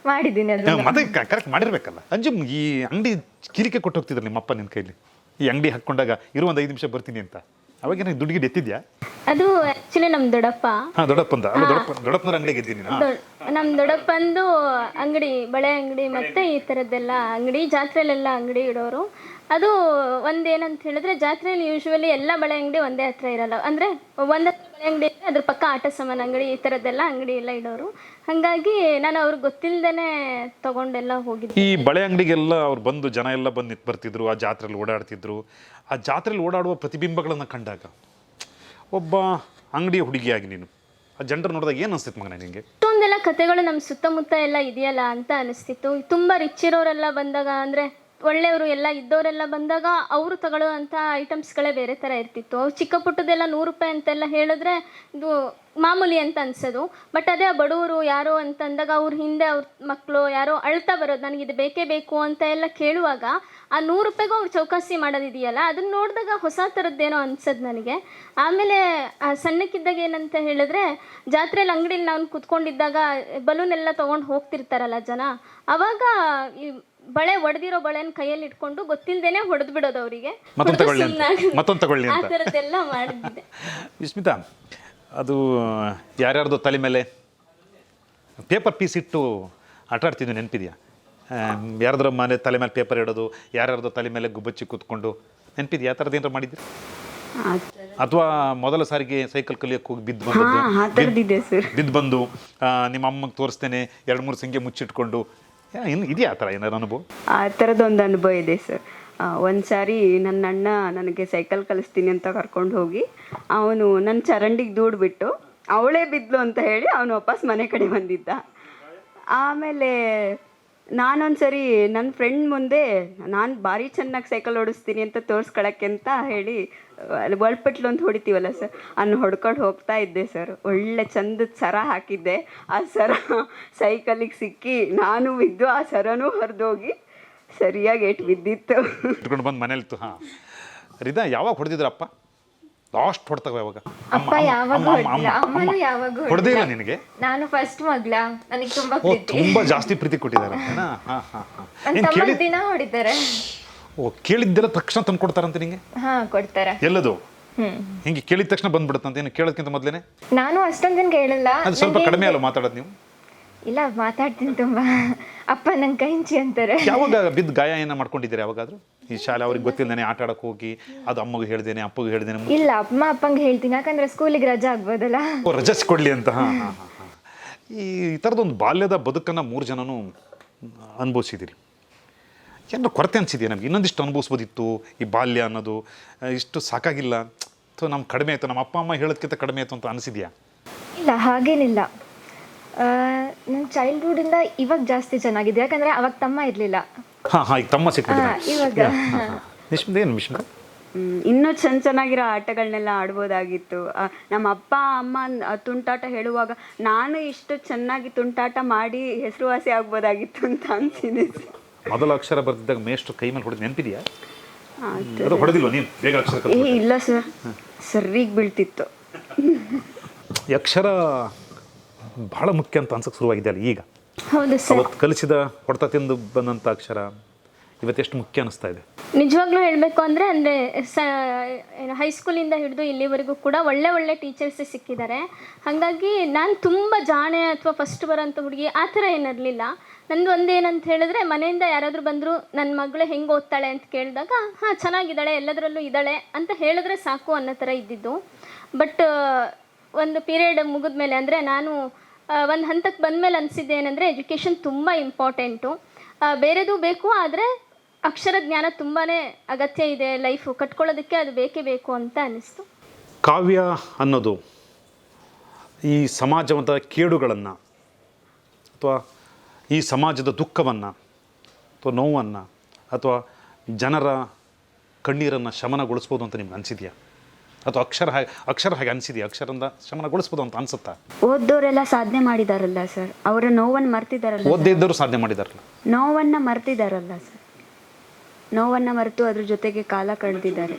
ಮಾಡಿದ್ದೀನಿ ಅದು ಮತ್ತೆ ಕರೆಕ್ಟ್ ಮಾಡಿರ್ಬೇಕಲ್ಲ. ಅಂಜುಮ್ ಈ ಅಂಗಡಿ ಕಿರಿಕೆ ಕೊಟ್ಟು ಹೋಗ್ತಿದ್ರು ನಿಮ್ಮ ಅಪ್ಪ ನಿನ್ನ ಕೈಲಿ? ಈ ಅಂಗಡಿ ಹಾಕೊಂಡಾಗ ಇರೋ ಒಂದು ಐದು ನಿಮಿಷ ಬರ್ತೀನಿ ಅಂತ. ಅವಾಗ ಏನಾಗ ದುಡ್ಡಿಗೆ ಎತ್ತಿದ್ಯಾ? ಅದು ಆ್ಯಕ್ಚುಲಿ ನಮ್ಮ ದೊಡ್ಡಪ್ಪ. ಹಾ ದೊಡ್ಡಪ್ಪಂದ ಅಲ್ಲ ದೊಡ್ಡಪ್ಪ ದೊಡ್ಡಪ್ಪನವ್ರ ಅಂಗಡಿಗೆ ಇದ್ದೀನಿ ನಾನು. ನಮ್ಮ ದೊಡ್ಡಪ್ಪಂದು ಅಂಗಡಿ ಬಳೆ ಅಂಗಡಿ ಮತ್ತೆ ಈ ತರದ್ದೆಲ್ಲ ಅಂಗಡಿ ಜಾತ್ರೆಲೆಲ್ಲ ಅಂಗಡಿ ಇಡೋರು. ಅದು ಒಂದೇನಂತ ಹೇಳಿದ್ರೆ ಜಾತ್ರೆಯಲ್ಲಿ ಯೂಶ್ವಲಿ ಎಲ್ಲ ಬಳೆ ಅಂಗಡಿ ಒಂದೇ ಹತ್ರ ಇರಲ್ಲ. ಅಂದರೆ ಒಂದೇ ಬಳೆ ಅಂಗಡಿ ಇದ್ರೆ ಅದ್ರ ಪಕ್ಕ ಆಟ ಸಾಮಾನು ಅಂಗಡಿ ಈ ಥರದ್ದೆಲ್ಲ ಅಂಗಡಿ ಎಲ್ಲ ಇಡೋರು. ಹಾಗಾಗಿ ನಾನು ಅವ್ರಿಗೆ ಗೊತ್ತಿಲ್ಲದೇ ತಗೊಂಡೆಲ್ಲ ಹೋಗಿದ್ದೆ. ಈ ಬಳೆ ಅಂಗಡಿಗೆಲ್ಲ ಅವ್ರು ಬಂದು ಜನ ಎಲ್ಲ ಬಂದು ನಿಂತು ಬರ್ತಿದ್ರು ಆ ಜಾತ್ರೆಯಲ್ಲಿ ಓಡಾಡ್ತಿದ್ರು. ಆ ಜಾತ್ರೆಯಲ್ಲಿ ಓಡಾಡುವ ಪ್ರತಿಬಿಂಬಗಳನ್ನು ಕಂಡಾಗ ಒಬ್ಬ ಅಂಗಡಿಯ ಹುಡುಗಿಯಾಗಿ ನೀನು. ಆ ಜನರು ನೋಡಿದಾಗ ಏನು ಅನಿಸ್ತಿತ್ತು ಮಗನ ನಿಮಗೆ ಇಷ್ಟೊಂದೆಲ್ಲ ಕತೆಗಳು ನಮ್ಮ ಸುತ್ತಮುತ್ತ ಎಲ್ಲ ಇದೆಯಲ್ಲ ಅಂತ ಅನಿಸ್ತಿತ್ತು. ತುಂಬ ರಿಚ್ ಇರೋರೆಲ್ಲ ಬಂದಾಗ ಅಂದರೆ ಒಳ್ಳೆಯವರು ಎಲ್ಲ ಇದ್ದವರೆಲ್ಲ ಬಂದಾಗ ಅವರು ತಗೊಳ್ಳುವಂಥ ಐಟಮ್ಸ್ಗಳೇ ಬೇರೆ ಥರ ಇರ್ತಿತ್ತು. ಅವ್ರು ಚಿಕ್ಕ ಪುಟ್ಟದೆಲ್ಲ ನೂರು ರೂಪಾಯಿ ಅಂತೆಲ್ಲ ಹೇಳಿದ್ರೆ ಇದು ಮಾಮೂಲಿ ಅಂತ ಅನ್ಸೋದು. ಬಟ್ ಅದೇ ಬಡವರು ಯಾರೋ ಅಂತ ಅಂದಾಗ ಅವ್ರ ಹಿಂದೆ ಅವ್ರ ಮಕ್ಕಳು ಯಾರೋ ಅಳ್ತಾ ಬರೋದು, ನನಗೆ ಇದು ಬೇಕೇ ಬೇಕು ಅಂತ ಎಲ್ಲ ಕೇಳುವಾಗ ಆ ನೂರು ರೂಪಾಯಿಗೂ ಅವ್ರು ಚೌಕಾಸಿ ಮಾಡೋದಿದೆಯಲ್ಲ, ಅದನ್ನ ನೋಡಿದಾಗ ಹೊಸ ಥರದ್ದೇನೋ ಅನ್ಸೋದು ನನಗೆ. ಆಮೇಲೆ ಸಣ್ಣಕ್ಕಿದ್ದಾಗ ಏನಂತ ಹೇಳಿದ್ರೆ ಜಾತ್ರೆಯಲ್ಲಿ ಅಂಗಡಿಲಿ ನಾನು ಕುತ್ಕೊಂಡಿದ್ದಾಗ ಬಲೂನ್ ಎಲ್ಲ ತೊಗೊಂಡು ಹೋಗ್ತಿರ್ತಾರಲ್ಲ ಜನ, ಅವಾಗ ಈ ಬಳೆ ಒಡೆದಿರೋ ಬಳೆನ ಕೈಯಲ್ಲಿ ಇಟ್ಕೊಂಡು ಗೊತ್ತಿಲ್ಲದೇನೆ ಹೊಡೆದು ಬಿಡೋದು ಅವರಿಗೆ. ಮತ್ತೊಂದು ತಗೊಳ್ಳಿ ಅಂತ. ಮತ್ತೊಂದು ತಗೊಳ್ಳಿ ಆ ಅಂತ. ಥರದ್ದೆಲ್ಲ ಮಾಡಿದ್ದೆ. *laughs* ವಿಸ್ಮಿತಾ ಅದು ಯಾರ್ಯಾರ್ದು ತಲೆ ಮೇಲೆ? ಪೇಪರ್ ಪೀಸ್ ಇಟ್ಟು ಆಟ ಆಡ್ತಿದ್ವಿ ನೆನಪಿದೆಯಾ ಯಾರ್ದ್ರ ಮನೆ ತಲೆ ಮೇಲೆ ಪೇಪರ್ ಇಡೋದು ಯಾರ್ಯಾರ್ದು ತಲೆ ಮೇಲೆ ಗುಬ್ಬಚ್ಚಿ ಕೂತ್ಕೊಂಡು ನೆನಪಿದೆಯಾ? ಆ ಥರದ್ದು ಏನಾರು ಮಾಡಿದ್ರಿ? ಅಥವಾ ಮೊದಲ ಸಾರಿಗೆ ಸೈಕಲ್ ಕಲಿಯಕ್ಕೆ ಹೋಗಿ ಬಿದ್ದು ಬಂದು ಬಂದದ್ದು ಆ ಥರದ್ದಿದೆ ಸರ್. ಬಿದ್ದು ಬಂದು ಆ, ನಿಮ್ಮ ಅಮ್ಮಗೆ ತೋರಿಸ್ತೇನೆ ಎರಡು ಮೂರು ಸಂಖ್ಯೆ ಮುಚ್ಚಿಟ್ಕೊಂಡು ಇನ್ನು ಇದೆಯಾ ಆ ಥರ ಅನುಭವ? ಆ ಥರದೊಂದು ಅನುಭವ ಇದೆ ಸರ್. ಒಂದು ಸಾರಿ ನನ್ನ ಅಣ್ಣ ನನಗೆ ಸೈಕಲ್ ಕಲಿಸ್ತೀನಿ ಅಂತ ಕರ್ಕೊಂಡು ಹೋಗಿ, ಅವನು ನನ್ನ ಚರಂಡಿಗೆ ದೂಡ್ಬಿಟ್ಟು ಅವಳೇ ಬಿದ್ಲು ಅಂತ ಹೇಳಿ ಅವನು ವಾಪಸ್ ಮನೆ ಕಡೆ ಬಂದಿದ್ದ. ಆಮೇಲೆ ನಾನೊಂದು ಸರಿ ನನ್ನ ಫ್ರೆಂಡ್ ಮುಂದೆ ನಾನು ಭಾರಿ ಚೆನ್ನಾಗಿ ಸೈಕಲ್ ಓಡಿಸ್ತೀನಿ ಅಂತ ತೋರಿಸ್ಕೊಳಕ್ಕೆ ಅಂತ ಹೇಳಿ ಒಳ್ಪಟ್ಲು ಅಂತ ಹೊಡಿತೀವಲ್ಲ ಸರ್? ಅನ್ನ ಹೊಡ್ಕೊಂಡು ಹೋಗ್ತಾ ಇದ್ದೆ ಸರ್. ಒಳ್ಳೆ ಚಂದದ ಸರ ಹಾಕಿದ್ದೆ. ಆ ಸರ ಸೈಕಲಿಗೆ ಸಿಕ್ಕಿ ನಾನು ಬಿದ್ದು ಆ ಸರನೂ ಹರಿದೋಗಿ ಸರಿಯಾಗಿ ಏಟ್ ಬಿದ್ದಿತ್ತು. ಇಟ್ಕೊಂಡು ಬಂದು ಮನೇಲಿತ್ತು ಹಾಂ. ರಿದಾ ಯಾವಾಗ ಹೊಡೆದಿದ್ರಪ್ಪ? ಲಾಸ್ಟ್ ಹೊಡ್ತಾವ ಯಾವಾಗ? ಅಪ್ಪ ಯಾವಾಗ ಹೊಡ್ದಿಲ್ಲ? ಅಮ್ಮನೂ ಯಾವಾಗ ಹೊಡೆದಿಲ್ಲ? ನಿನಗೆ? ನಾನು ಫಸ್ಟ್ ಮಗ್ಲ ನನಗೆ ತುಂಬಾ ಪ್ರೀತಿ. ತುಂಬಾ ಜಾಸ್ತಿ ಪ್ರೀತಿ ಕೊಟ್ಟಿದ್ದಾರೆ. ಹಾ ಹಾ ಹಾ. ದಿನ ಹೊಡಿತಾರೆ. ಓ ಕೇಳಿದ್ದೆಲ್ಲ ತಕ್ಷಣ ತಂದು ಕೊಡ್ತಾರಂತೆ ನಿಂಗೆ? ಹಾ ಕೊಡ್ತಾರೆ. ಎಲ್ಲದು? ಹ್ಮ್. ಹಿಂಗೆ ಕೇಳಿದ ತಕ್ಷಣ ಬಂದ್ಬಿಡುತ್ತಂತ ಏನು ಕೇಳೋದಕ್ಕಿಂತ ಮೊದಲೇ ನಾನು ಅಷ್ಟೊಂದಿನ ಕೇಳಲ್ಲ. ಅದು ಸ್ವಲ್ಪ ಕಡಿಮೆ ಅಲ್ಲ ಮಾತಾಡೋದು ನೀವು? ಇಲ್ಲ ಮಾತಾಡ್ತೀನಿ ತುಂಬಾ. ಅಪ್ಪ ನಂಗೆ ಕೈಂಚಿ ಅಂತಾರೆ. ಯಾವಾಗ ಬಿದ್ದು ಗಾಯ ಏನ ಮಾಡ್ಕೊಂಡಿದ್ದೀರಾ ಯಾವಾಗಾದ್ರೂ? ಈ ಶಾಲೆ ಅವ್ರಿಗೆ ಗೊತ್ತಿಲ್ಲದೇನೆ ಆಟ ಆಡಕ್ಕೆ ಹೋಗಿ ಅದು ಅಮ್ಮಗೆ ಹೇಳ್ದೇನೆ ಅಪ್ಪಗೆ ಹೇಳ್ದೇನೆ. ಇಲ್ಲ ಅಮ್ಮ ಅಪ್ಪಂಗೆ ಹೇಳ್ತೀನಿ. ಯಾಕಂದ್ರೆ ಸ್ಕೂಲಿಗೆ ರಜಾ ಆಗ್ಬೋದಲ್ಲ. ಓ ರಜಸ್ ಕೊಡ್ಲಿ ಅಂತ. ಹಾಂ ಹಾಂ ಹಾಂ ಈ ಥರದೊಂದು ಬಾಲ್ಯದ ಬದುಕನ್ನು ಮೂರು ಜನನೂ ಅನುಭವಿಸಿದ್ದೀರಿ. ಏನೋ ಕೊರತೆ ಅನಿಸಿದೆಯಾ ನಮ್ಗೆ? ಇನ್ನೊಂದಿಷ್ಟು ಅನುಭವಿಸ್ಬೋದಿತ್ತು ಈ ಬಾಲ್ಯ ಅನ್ನೋದು ಇಷ್ಟು ಸಾಕಾಗಿಲ್ಲ. ಅಥವಾ ನಮ್ಮ ಕಡಿಮೆ ಆಯಿತು. ನಮ್ಮ ಅಪ್ಪ ಅಮ್ಮ ಹೇಳೋದಕ್ಕಿಂತ ಕಡಿಮೆ ಆಯಿತು ಅಂತ ಅನಿಸಿದೆಯಾ? ಇಲ್ಲ ಹಾಗೇನಿಲ್ಲ. ನನ್ನ ಚೈಲ್ಡ್ಹುಡ್ಡಿಂದ ಇವಾಗ ಜಾಸ್ತಿ ಚೆನ್ನಾಗಿದೆ. ಯಾಕಂದ್ರೆ ಅವಾಗ ತಮ್ಮ ಇರಲಿಲ್ಲ. ಹಾಂ ಹಾಂ ಈಗ ತಮ್ಮ ಇವಾಗ. ನಿಶ್ಮಿತ ಏನು ಇನ್ನೂ ಚೆನ್ನ ಚೆನ್ನಾಗಿರೋ ಆಟಗಳನ್ನೆಲ್ಲ ಆಡ್ಬೋದಾಗಿತ್ತು. ನಮ್ಮ ಅಪ್ಪ ಅಮ್ಮ ತುಂಟಾಟ ಹೇಳುವಾಗ ನಾನು ಇಷ್ಟು ಚೆನ್ನಾಗಿ ತುಂಟಾಟ ಮಾಡಿ ಹೆಸರುವಾಸಿ ಆಗ್ಬೋದಾಗಿತ್ತು ಅಂತ ಅನ್ಸಿದೆ ಮೊದಲ ಅಕ್ಷರ ಬರ್ತಿದ್ದಾಗ ಮೇಷ್ಟು ಕೈ ಮೇಲೆ ಹೊಡೆದು ನೆನಪಿದೆಯಾ? ಅದು ಹೊಡೆದಿಲ್ವ ನೀನು? ಬೇಗ ಅಕ್ಷರ ಏ. ಇಲ್ಲ ಸರ್. ಸರಿಗೆ ಬೀಳ್ತಿತ್ತು. ಈ ಅಕ್ಷರ ಬಹಳ ಮುಖ್ಯ ಅಂತ ಅನ್ಸಕ್ಕೆ ಶುರುವಾಗಿದೆ ಅಲ್ಲಿ ಈಗ? ಹೌದು ಸರ್. ಅವತ್ತು ಕಲಿಸಿದ ಹೊಡೆತ ತಿಂದು ಬಂದಂಥ ಅಕ್ಷರ ಇವತ್ತೆಷ್ಟು ಮುಖ್ಯ ಅನಿಸ್ತಾ ಇದೆ? ನಿಜವಾಗ್ಲೂ ಹೇಳಬೇಕು ಅಂದರೆ ಅಂದರೆ ಸ ಹೈಸ್ಕೂಲಿಂದ ಹಿಡಿದು ಇಲ್ಲಿವರೆಗೂ ಕೂಡ ಒಳ್ಳೆ ಒಳ್ಳೆ ಟೀಚರ್ಸ್ ಸಿಕ್ಕಿದ್ದಾರೆ. ಹಾಗಾಗಿ ನಾನು ತುಂಬ ಜಾಣೆ ಅಥವಾ ಫಸ್ಟ್ ಬರೋಂಥ ಹುಡುಗಿ ಆ ಥರ ಏನಿರಲಿಲ್ಲ ನಂದು ಒಂದೇನಂತ ಹೇಳಿದ್ರೆ, ಮನೆಯಿಂದ ಯಾರಾದರೂ ಬಂದರು ನನ್ನ ಮಗಳು ಹೆಂಗೆ ಓದ್ತಾಳೆ? ಅಂತ ಕೇಳಿದಾಗ, ಹಾಂ, ಚೆನ್ನಾಗಿದ್ದಾಳೆ, ಎಲ್ಲದರಲ್ಲೂ ಇದ್ದಾಳೆ ಅಂತ ಹೇಳಿದ್ರೆ ಸಾಕು ಅನ್ನೋ ಥರ ಇದ್ದಿದ್ದು. ಬಟ್, ಒಂದು ಪೀರಿಯಡ್ ಮುಗಿದ ಮೇಲೆ ಅಂದರೆ ನಾನು ಒಂದು ಹಂತಕ್ಕೆ ಬಂದಮೇಲೆ ಅನಿಸಿದ್ದು ಏನಂದರೆ, ಎಜುಕೇಷನ್ ತುಂಬ ಇಂಪಾರ್ಟೆಂಟು. ಬೇರೆದು ಬೇಕು, ಆದರೆ ಅಕ್ಷರ ಜ್ಞಾನ ತುಂಬಾ ಅಗತ್ಯ ಇದೆ ಲೈಫು. ಕಟ್ಕೊಳ್ಳೋದಕ್ಕೆ ಅದು ಬೇಕೇ ಬೇಕು ಅಂತ ಅನ್ನಿಸ್ತು. ಕಾವ್ಯ ಅನ್ನೋದು ಈ ಸಮಾಜದ ಕೇಡುಗಳನ್ನು, ಅಥವಾ ಈ ಸಮಾಜದ ದುಃಖವನ್ನು ಅಥವಾ ನೋವನ್ನು ಅಥವಾ ಜನರ ಕಣ್ಣೀರನ್ನು ಶಮನಗೊಳಿಸ್ಬೋದು ಅಂತ ನಿಮ್ಗೆ ಅನಿಸಿದೆಯಾ? ಅಥವಾ ಅಕ್ಷರ ಹಾಗೆ ಅಕ್ಷರ ಹಾಗೆ ಅನಿಸಿದೆಯಾ? ಅಕ್ಷರದಿಂದ ಶಮನಗೊಳಿಸ್ಬೋದು ಅಂತ ಅನ್ಸುತ್ತಾ? ಓದ್ದವರೆಲ್ಲ ಸಾಧನೆ ಮಾಡಿದಾರಲ್ಲ ಸರ್. ಅವರ ನೋವನ್ನು ಮರ್ತಿದಾರಲ್ಲ ಓದ್ದೇ ಇದ್ದವರು ಸಾಧನೆ ಮಾಡಿದಾರಲ್ಲ? ನೋವನ್ನು ಮರ್ತಿದಾರಲ್ಲ ಸರ್. ನೋವನ್ನು ಮರೆತು ಅದ್ರ ಜೊತೆಗೆ ಕಾಲ ಕಳೆದಿದ್ದಾರೆ.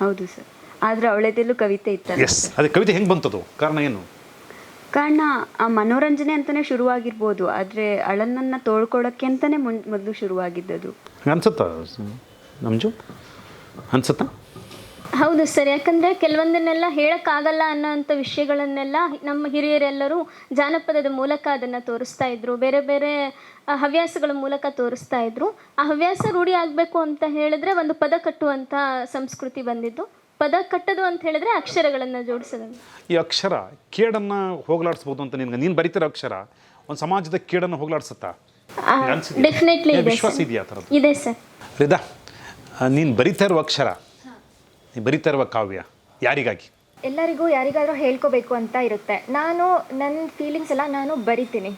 ಹೌದು ಸರ್. ಆದರೆ ಅವಳದಲ್ಲೂ ಕವಿತೆ ಇತ್ತು ಎಸ್ ಅದೇ ಕವಿತೆ ಹೆಂಗೆ ಬಂತದು? ಕಾರಣ ಏನು? ಕಾರಣ ಆ ಮನೋರಂಜನೆ ಅಂತಾನೆ ಶುರುವಾಗಿರ್ಬೋದು ಆದರೆ ಅಳನನ್ನ ತೋಳ್ಕೊಳ್ಳೋಕ್ಕೆ ಅಂತಾನೆ ಮುನ್ ಮೊದಲು ಶುರುವಾಗಿದ್ದದು. ಅನ್ಸುತ್ತಾ ನಮ್ಜು? ಅನ್ಸುತ್ತಾ? ಹೌದು ಸರ್ ಯಾಕಂದರೆ ಕೆಲವೊಂದನ್ನೆಲ್ಲ ಹೇಳೋಕ್ಕಾಗಲ್ಲ ಅನ್ನೋಂಥ ವಿಷಯಗಳನ್ನೆಲ್ಲ ನಮ್ಮ ಹಿರಿಯರೆಲ್ಲರೂ ಜಾನಪದದ ಮೂಲಕ ಅದನ್ನು ತೋರಿಸ್ತಾ ಇದ್ರು. ಬೇರೆ ಬೇರೆ ಹವ್ಯಾಸಗಳ ಮೂಲಕ ತೋರಿಸ್ತಾ ಇದ್ರು. ಆ ಹವ್ಯಾಸ ರೂಢಿ ಆಗಬೇಕು ಅಂತ ಹೇಳಿದ್ರೆ ಒಂದು ಪದ ಕಟ್ಟುವಂಥ ಸಂಸ್ಕೃತಿ ಬಂದಿದ್ದು. ಪದ ಕಟ್ಟದು ಅಂತ ಹೇಳಿದ್ರೆ ಅಕ್ಷರಗಳನ್ನು ಜೋಡಿಸೋದು ಈ ಅಕ್ಷರ ಕೇಡನ್ನು ಹೋಗಲಾಡಿಸ್ಬೋದು ಅಂತ ನಿನ್ಗೆ ನೀನು ಬರೀತಿರೋ ಅಕ್ಷರ ಒಂದು ಸಮಾಜದ ಕೇಡನ್ನು ಹೋಗಲಾಡಿಸುತ್ತಾ? ಡೆಫಿನೆಟ್ಲಿ ಇದೆ ವಿಶ್ವಾಸ ಸರ್. ಇದೆಯಾ ಆ ಥರದ್ದು? ಇದೆ ಸರ್. ರಿದಾ ನೀನು ಬರಿತಾ ಇರುವ ಅಕ್ಷರ ನೀನು ಬರಿತಾ ಇರುವ ಕಾವ್ಯ ಯಾರಿಗಾಗಿ? ಎಲ್ಲರಿಗೂ ಯಾರಿಗಾದ್ರೂ ಹೇಳ್ಕೋಬೇಕು ಅಂತ ಇರುತ್ತೆ. ನಾನು ನನ್ನ ಫೀಲಿಂಗ್ಸ್ ಎಲ್ಲ ನಾನು ಬರಿತೀನಿ.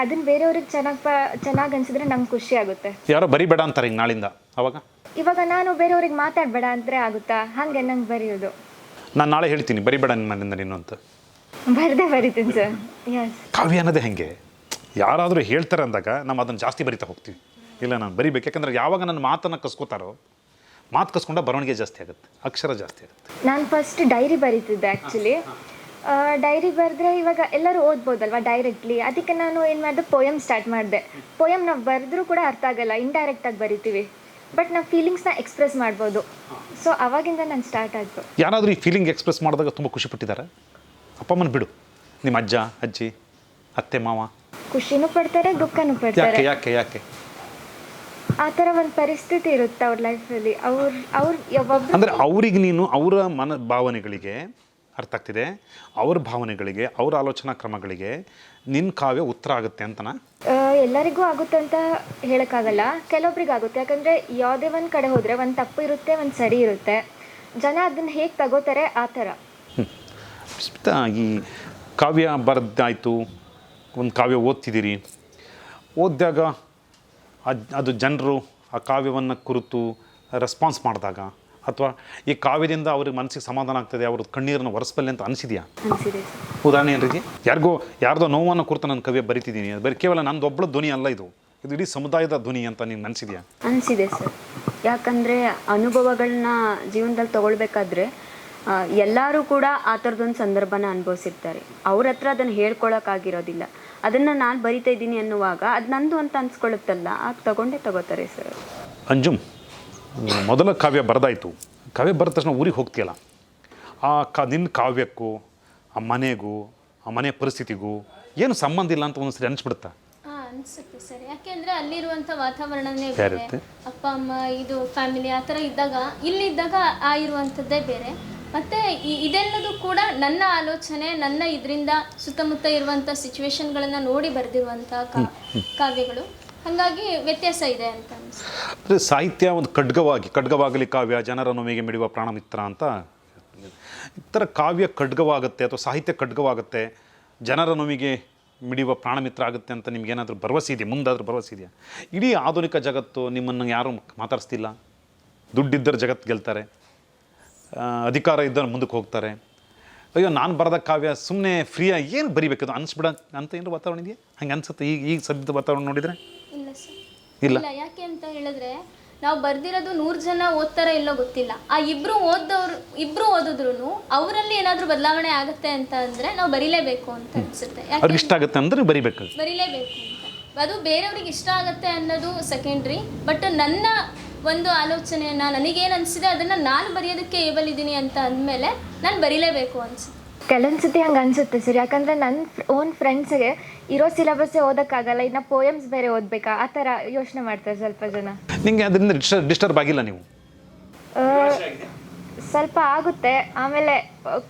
ಅದನ್ನ ಬೇರೆಯವ್ರಿಗೆ ಚೆನ್ನಾಗಿ ಚೆನ್ನಾಗಿ ಅನ್ಸಿದ್ರೆ ನಂಗೆ ಖುಷಿ ಆಗುತ್ತೆ. ಯಾರೋ ಬರಿಬೇಡ ಅಂತಾರೆ ಹಿಂಗೆ ನಾಳಿಂದ ಅವಾಗ? ಇವಾಗ ನಾನು ಬೇರೆಯವ್ರಿಗೆ ಮಾತಾಡಬೇಡ ಅಂದರೆ ಆಗುತ್ತಾ? ಹಾಗೆ ನಂಗೆ ಬರೆಯೋದು. ನಾನು ನಾಳೆ ಹೇಳ್ತೀನಿ ಬರಿಬೇಡ ನಿಮ್ಮ ಮನೆಯಿಂದ ನೀನು ಅಂತ. ಬರದೆ ಬರಿತೀನಿ ಸರ್. ಎಸ್ ಕಾವ್ಯ ಅನ್ನೋದೇ ಹೆಂಗೆ? ಯಾರಾದರೂ ಹೇಳ್ತಾರೆ ಅಂದಾಗ ನಾವು ಅದನ್ನು ಜಾಸ್ತಿ ಬರಿತಾ ಹೋಗ್ತೀವಿ. ಇಲ್ಲ ನಾನು ಬರಿಬೇಕು. ಯಾಕಂದ್ರೆ ಯಾವಾಗ ನನ್ನ ಮಾತನ್ನು ಕಸ್ಕೋತಾರೋ ಮಾತು ಕಸ್ಕೊಂಡ ಬರವಣಿಗೆ ಜಾಸ್ತಿ ಆಗುತ್ತೆ ಅಕ್ಷರ ಜಾಸ್ತಿ ಆಗುತ್ತೆ. ನಾನು ಫಸ್ಟ್ ಡೈರಿ ಬರೀತಿದ್ದೆ ಆ್ಯಕ್ಚುಲಿ ಡೈರಿ ಬರೆದ್ರೆ ಇವಾಗ ಎಲ್ಲರೂ ಓದ್ಬೋದಲ್ವಾ ಡೈರೆಕ್ಟ್ಲಿ ಅದಕ್ಕೆ ನಾನು ಏನು ಮಾಡಿದೆ ಪೋಯಮ್ ಸ್ಟಾರ್ಟ್ ಮಾಡಿದೆ. ಪೋಯಮ್ ನಾವು ಬರೆದ್ರೂ ಕೂಡ ಅರ್ಥ ಆಗಲ್ಲ ಇಂಡೈರೆಕ್ಟಾಗಿ ಬರಿತೀವಿ. ಬಟ್ ನಾವು ಫೀಲಿಂಗ್ಸ್ನ ಎಕ್ಸ್ಪ್ರೆಸ್ ಮಾಡ್ಬೋದು. ಸೊ ಅವಾಗಿಂದ ನಾನು ಸ್ಟಾರ್ಟ್ ಆಯಿತು. ಯಾರಾದರೂ ಈ ಫೀಲಿಂಗ್ ಎಕ್ಸ್ಪ್ರೆಸ್ ಮಾಡಿದಾಗ ತುಂಬ ಖುಷಿ ಪಟ್ಟಿದ್ದಾರೆ? ಅಪ್ಪ ಅಮ್ಮನ ಬಿಡು. ನಿಮ್ಮ ಅಜ್ಜ ಅಜ್ಜಿ ಅತ್ತೆ ಮಾವ. ಖುಷಿನೂ ಪಡ್ತಾರೆ ದುಃಖನೂ ಪಡ್ತಾರೆ. ಯಾಕೆ ಯಾಕೆ ಯಾಕೆ? ಆ ಥರ ಒಂದು ಪರಿಸ್ಥಿತಿ ಇರುತ್ತೆ ಅವ್ರ ಲೈಫಲ್ಲಿ ಅವ್ರ ಅವ್ರ ಯಾವಾಗ ಅಂದರೆ ಅವ್ರಿಗೆ ನೀನು ಅವರ ಮನ ಭಾವನೆಗಳಿಗೆ ಅರ್ಥ ಆಗ್ತಿದೆ ಅವ್ರ ಭಾವನೆಗಳಿಗೆ ಅವ್ರ ಆಲೋಚನಾ ಕ್ರಮಗಳಿಗೆ ನಿನ್ನ ಕಾವ್ಯ ಉತ್ತರ ಆಗುತ್ತೆ ಅಂತನಾ ಎಲ್ಲರಿಗೂ ಆಗುತ್ತೆ ಅಂತ ಹೇಳೋಕ್ಕಾಗಲ್ಲ. ಕೆಲವೊಬ್ರಿಗೆ ಆಗುತ್ತೆ ಯಾಕಂದರೆ ಯಾವುದೇ ಒಂದು ಕಡೆ ಹೋದರೆ ಒಂದು ತಪ್ಪು ಇರುತ್ತೆ ಒಂದು ಸರಿ ಇರುತ್ತೆ. ಜನ ಅದನ್ನ ಹೇಗೆ ತಗೋತಾರೆ ಆ ಥರ. ಸ್ಮಿತಾ ಈ ಕಾವ್ಯ ಬರೆದಾಯಿತು ಒಂದು ಕಾವ್ಯ ಓದ್ತಿದ್ದೀರಿ. ಓದಿದಾಗ ಅದ್ ಅದು ಜನರು ಆ ಕಾವ್ಯವನ್ನು ಕುರಿತು ರೆಸ್ಪಾನ್ಸ್ ಮಾಡಿದಾಗ ಅಥವಾ ಈ ಕಾವ್ಯದಿಂದ ಅವ್ರಿಗೆ ಮನಸ್ಸಿಗೆ ಸಮಾಧಾನ ಆಗ್ತದೆ ಅವ್ರ ಕಣ್ಣೀರನ್ನು ಒರೆಸ್ಬಲ್ಲೆ ಅಂತ ಅನಿಸಿದೆಯಾ? ಉದಾಹರಣೆ ಏನು ರೀತಿ ಯಾರಿಗೋ ಯಾರ್ದೋ ನೋವನ್ನು ಕುರಿತು ನಾನು ಕವಿಯ ಬರಿತಿದ್ದೀನಿ. ಅದು ಬರೀ ಕೇವಲ ನಂದು ಒಬ್ಬಳ ಧ್ವನಿ ಅಲ್ಲ ಇದು. ಇದು ಇಡೀ ಸಮುದಾಯದ ಧ್ವನಿ ಅಂತ ನೀನು ಅನಿಸಿದೆಯಾ? ಅನಿಸಿದೆ ಸರ್. ಯಾಕಂದರೆ ಅನುಭವಗಳನ್ನ ಜೀವನದಲ್ಲಿ ತಗೊಳ್ಬೇಕಾದ್ರೆ ಎಲ್ಲರೂ ಕೂಡ ಆ ಥರದೊಂದು ಸಂದರ್ಭನ ಅನುಭವಿಸಿರ್ತಾರೆ. ಅವ್ರ ಹತ್ರ ಅದನ್ನು ಹೇಳ್ಕೊಳಕ್ಕಾಗಿರೋದಿಲ್ಲ ಅದನ್ನು ನಾನು ಬರಿತಾ ಇದ್ದೀನಿ ಅನ್ನುವಾಗ ಅದು ನಂದು ಅಂತ ಅನ್ಸ್ಕೊಳ್ಳುತ್ತಲ್ಲ. ಆಗ ತಗೊಂಡೇ ತಗೋತಾರೆ ಸರ್. ಅಂಜುಮ್ ಮೊದಲ ಕಾವ್ಯ ಬರೆದಾಯಿತು. ಕಾವ್ಯ ಬರೆದ ತಕ್ಷಣ ಊರಿಗೆ ಹೋಗ್ತೀಯಲ್ಲ? ಆ ಕಾ ನಿನ್ನ ಕಾವ್ಯಕ್ಕೂ ಆ ಮನೆಗೂ ಆ ಮನೆ ಪರಿಸ್ಥಿತಿಗೂ ಏನು ಸಂಬಂಧ ಇಲ್ಲ ಅಂತ ಒಂದ್ಸರಿ ಅನಿಸ್ಬಿಡುತ್ತಾ? ಆ ಅನ್ಸುತ್ತೆ ಸರ್. ಯಾಕೆಂದ್ರೆ ಅಲ್ಲಿರುವಂತ ವಾತಾವರಣನೇ ಬೇರೆ. ಅಪ್ಪ ಅಮ್ಮ ಇದು ಫ್ಯಾಮಿಲಿ ಆ ಥರ ಇದ್ದಾಗ ಇಲ್ಲಿದ್ದಾಗ ಆ ಇರುವಂಥದ್ದೇ ಬೇರೆ. ಮತ್ತೆ ಇದೆಲ್ಲದೂ ಕೂಡ ನನ್ನ ಆಲೋಚನೆ ನನ್ನ ಇದರಿಂದ ಸುತ್ತಮುತ್ತ ಇರುವಂಥ ಸಿಚುವೇಶನ್ಗಳನ್ನ ನೋಡಿ ಬರೆದಿರುವಂಥ ಕಾವ್ಯಗಳು. ಹಾಗಾಗಿ ವ್ಯತ್ಯಾಸ ಇದೆ ಅಂತ ಅನ್ಸುತ್ತೆ. ಅಂದರೆ ಸಾಹಿತ್ಯ ಒಂದು ಖಡ್ಗವಾಗಿ, ಖಡ್ಗವಾಗಲಿ ಕಾವ್ಯ ಜನರ ನೋವಿಗೆ ಮಿಡಿಯುವ ಪ್ರಾಣಮಿತ್ರ ಅಂತ ಈ ಥರ ಕಾವ್ಯ ಖಡ್ಗವಾಗುತ್ತೆ ಅಥವಾ ಸಾಹಿತ್ಯ ಖಡ್ಗವಾಗುತ್ತೆ ಜನರ ನೋವಿಗೆ ಮಿಡಿಯುವ ಪ್ರಾಣಮಿತ್ರ ಆಗುತ್ತೆ ಅಂತ ನಿಮ್ಗೇನಾದರೂ ಭರವಸೆ ಇದೆಯಾ? ಮುಂದಾದರೂ ಭರವಸೆ ಇದೆಯಾ? ಇಡೀ ಆಧುನಿಕ ಜಗತ್ತು ನಿಮ್ಮನ್ನು ಯಾರೂ ಮಾತಾಡಿಸ್ತಿಲ್ಲ. ದುಡ್ಡಿದ್ದರೆ ಜಗತ್ತು ಗೆಲ್ತಾರೆ. ಅಧಿಕಾರ ಇದ್ದರೆ ಮುಂದಕ್ಕೆ ಹೋಗ್ತಾರೆ. ಅಯ್ಯೋ, ನಾನು ಬರೆದ ಕಾವ್ಯ ಸುಮ್ಮನೆ ಫ್ರೀಯಾಗಿ ಏನು ಬರಿಬೇಕದು? ಅನಿಸ್ಬಿಡ ಅಂತ ಏನು ವಾತಾವರಣ ಇದೆಯಾ? ಹಂಗೆ ಅನ್ಸುತ್ತೆ? ಈಗ ಈಗ ಸದ್ಯದ ವಾತಾವರಣ ನೋಡಿದರೆ? ಇಲ್ಲ ಸರ್. ಇಲ್ಲ. ಇಲ್ಲ ಯಾಕೆ ಅಂತ ಹೇಳಿದ್ರೆ ನಾವು ಬರ್ದಿರೋದು ನೂರ್ ಜನ ಓದ್ತಾರ ಇಲ್ಲೋ ಗೊತ್ತಿಲ್ಲ. ಆ ಇಬ್ರು ಓದ್ದವ್ರು ಇಬ್ರು ಓದಿದ್ರು ಅವರಲ್ಲಿ ಏನಾದ್ರೂ ಬದಲಾವಣೆ ಆಗುತ್ತೆ ಅಂತ ಅಂದ್ರೆ ನಾವು ಬರಿಲೇಬೇಕು ಅಂತ ಅನ್ಸುತ್ತೆ. ಅವ್ರಿಗೆ ಇಷ್ಟ ಆಗುತ್ತೆ ಅಂದ್ರೆ ಬರಿಬೇಕು ಬರಿಲೇಬೇಕು ಅಂತ. ಅದು ಬೇರೆಯವ್ರಿಗೆ ಇಷ್ಟ ಆಗುತ್ತೆ ಅನ್ನೋದು ಸೆಕೆಂಡ್ರಿ ಬಟ್ ನನ್ನ ಒಂದು ಆಲೋಚನೆಯನ್ನ ನನಗೇನು ಅನಿಸಿದೆ ಅದನ್ನ ನಾನು ಬರೆಯೋದಕ್ಕೆ ಏಬಲ್ ಇದ್ದೀನಿ ಅಂತ ಅಂದಮೇಲೆ ನಾನು ಬರಿಲೇಬೇಕು ಅನ್ಸುತ್ತೆ. ಕೆಲವೊಂದು ಸತಿ ಹಂಗೆ ಅನ್ಸುತ್ತೆ ಸರ್. ಯಾಕಂದರೆ ನನ್ನ ಓನ್ ಫ್ರೆಂಡ್ಸ್ಗೆ ಇರೋ ಸಿಲೆಬಸ್ಸೇ ಓದೋಕ್ಕಾಗಲ್ಲ ಇನ್ನು ಪೋಯಮ್ಸ್ ಬೇರೆ ಓದಬೇಕಾ? ಆ ಥರ ಯೋಚನೆ ಮಾಡ್ತಾರೆ ಸ್ವಲ್ಪ ಜನ. ನಿಮಗೆ ಅದರಿಂದ ಡಿಸ್ಟರ್ಬ್ ಆಗಿಲ್ಲ ನೀವು? ಸ್ವಲ್ಪ ಆಗುತ್ತೆ. ಆಮೇಲೆ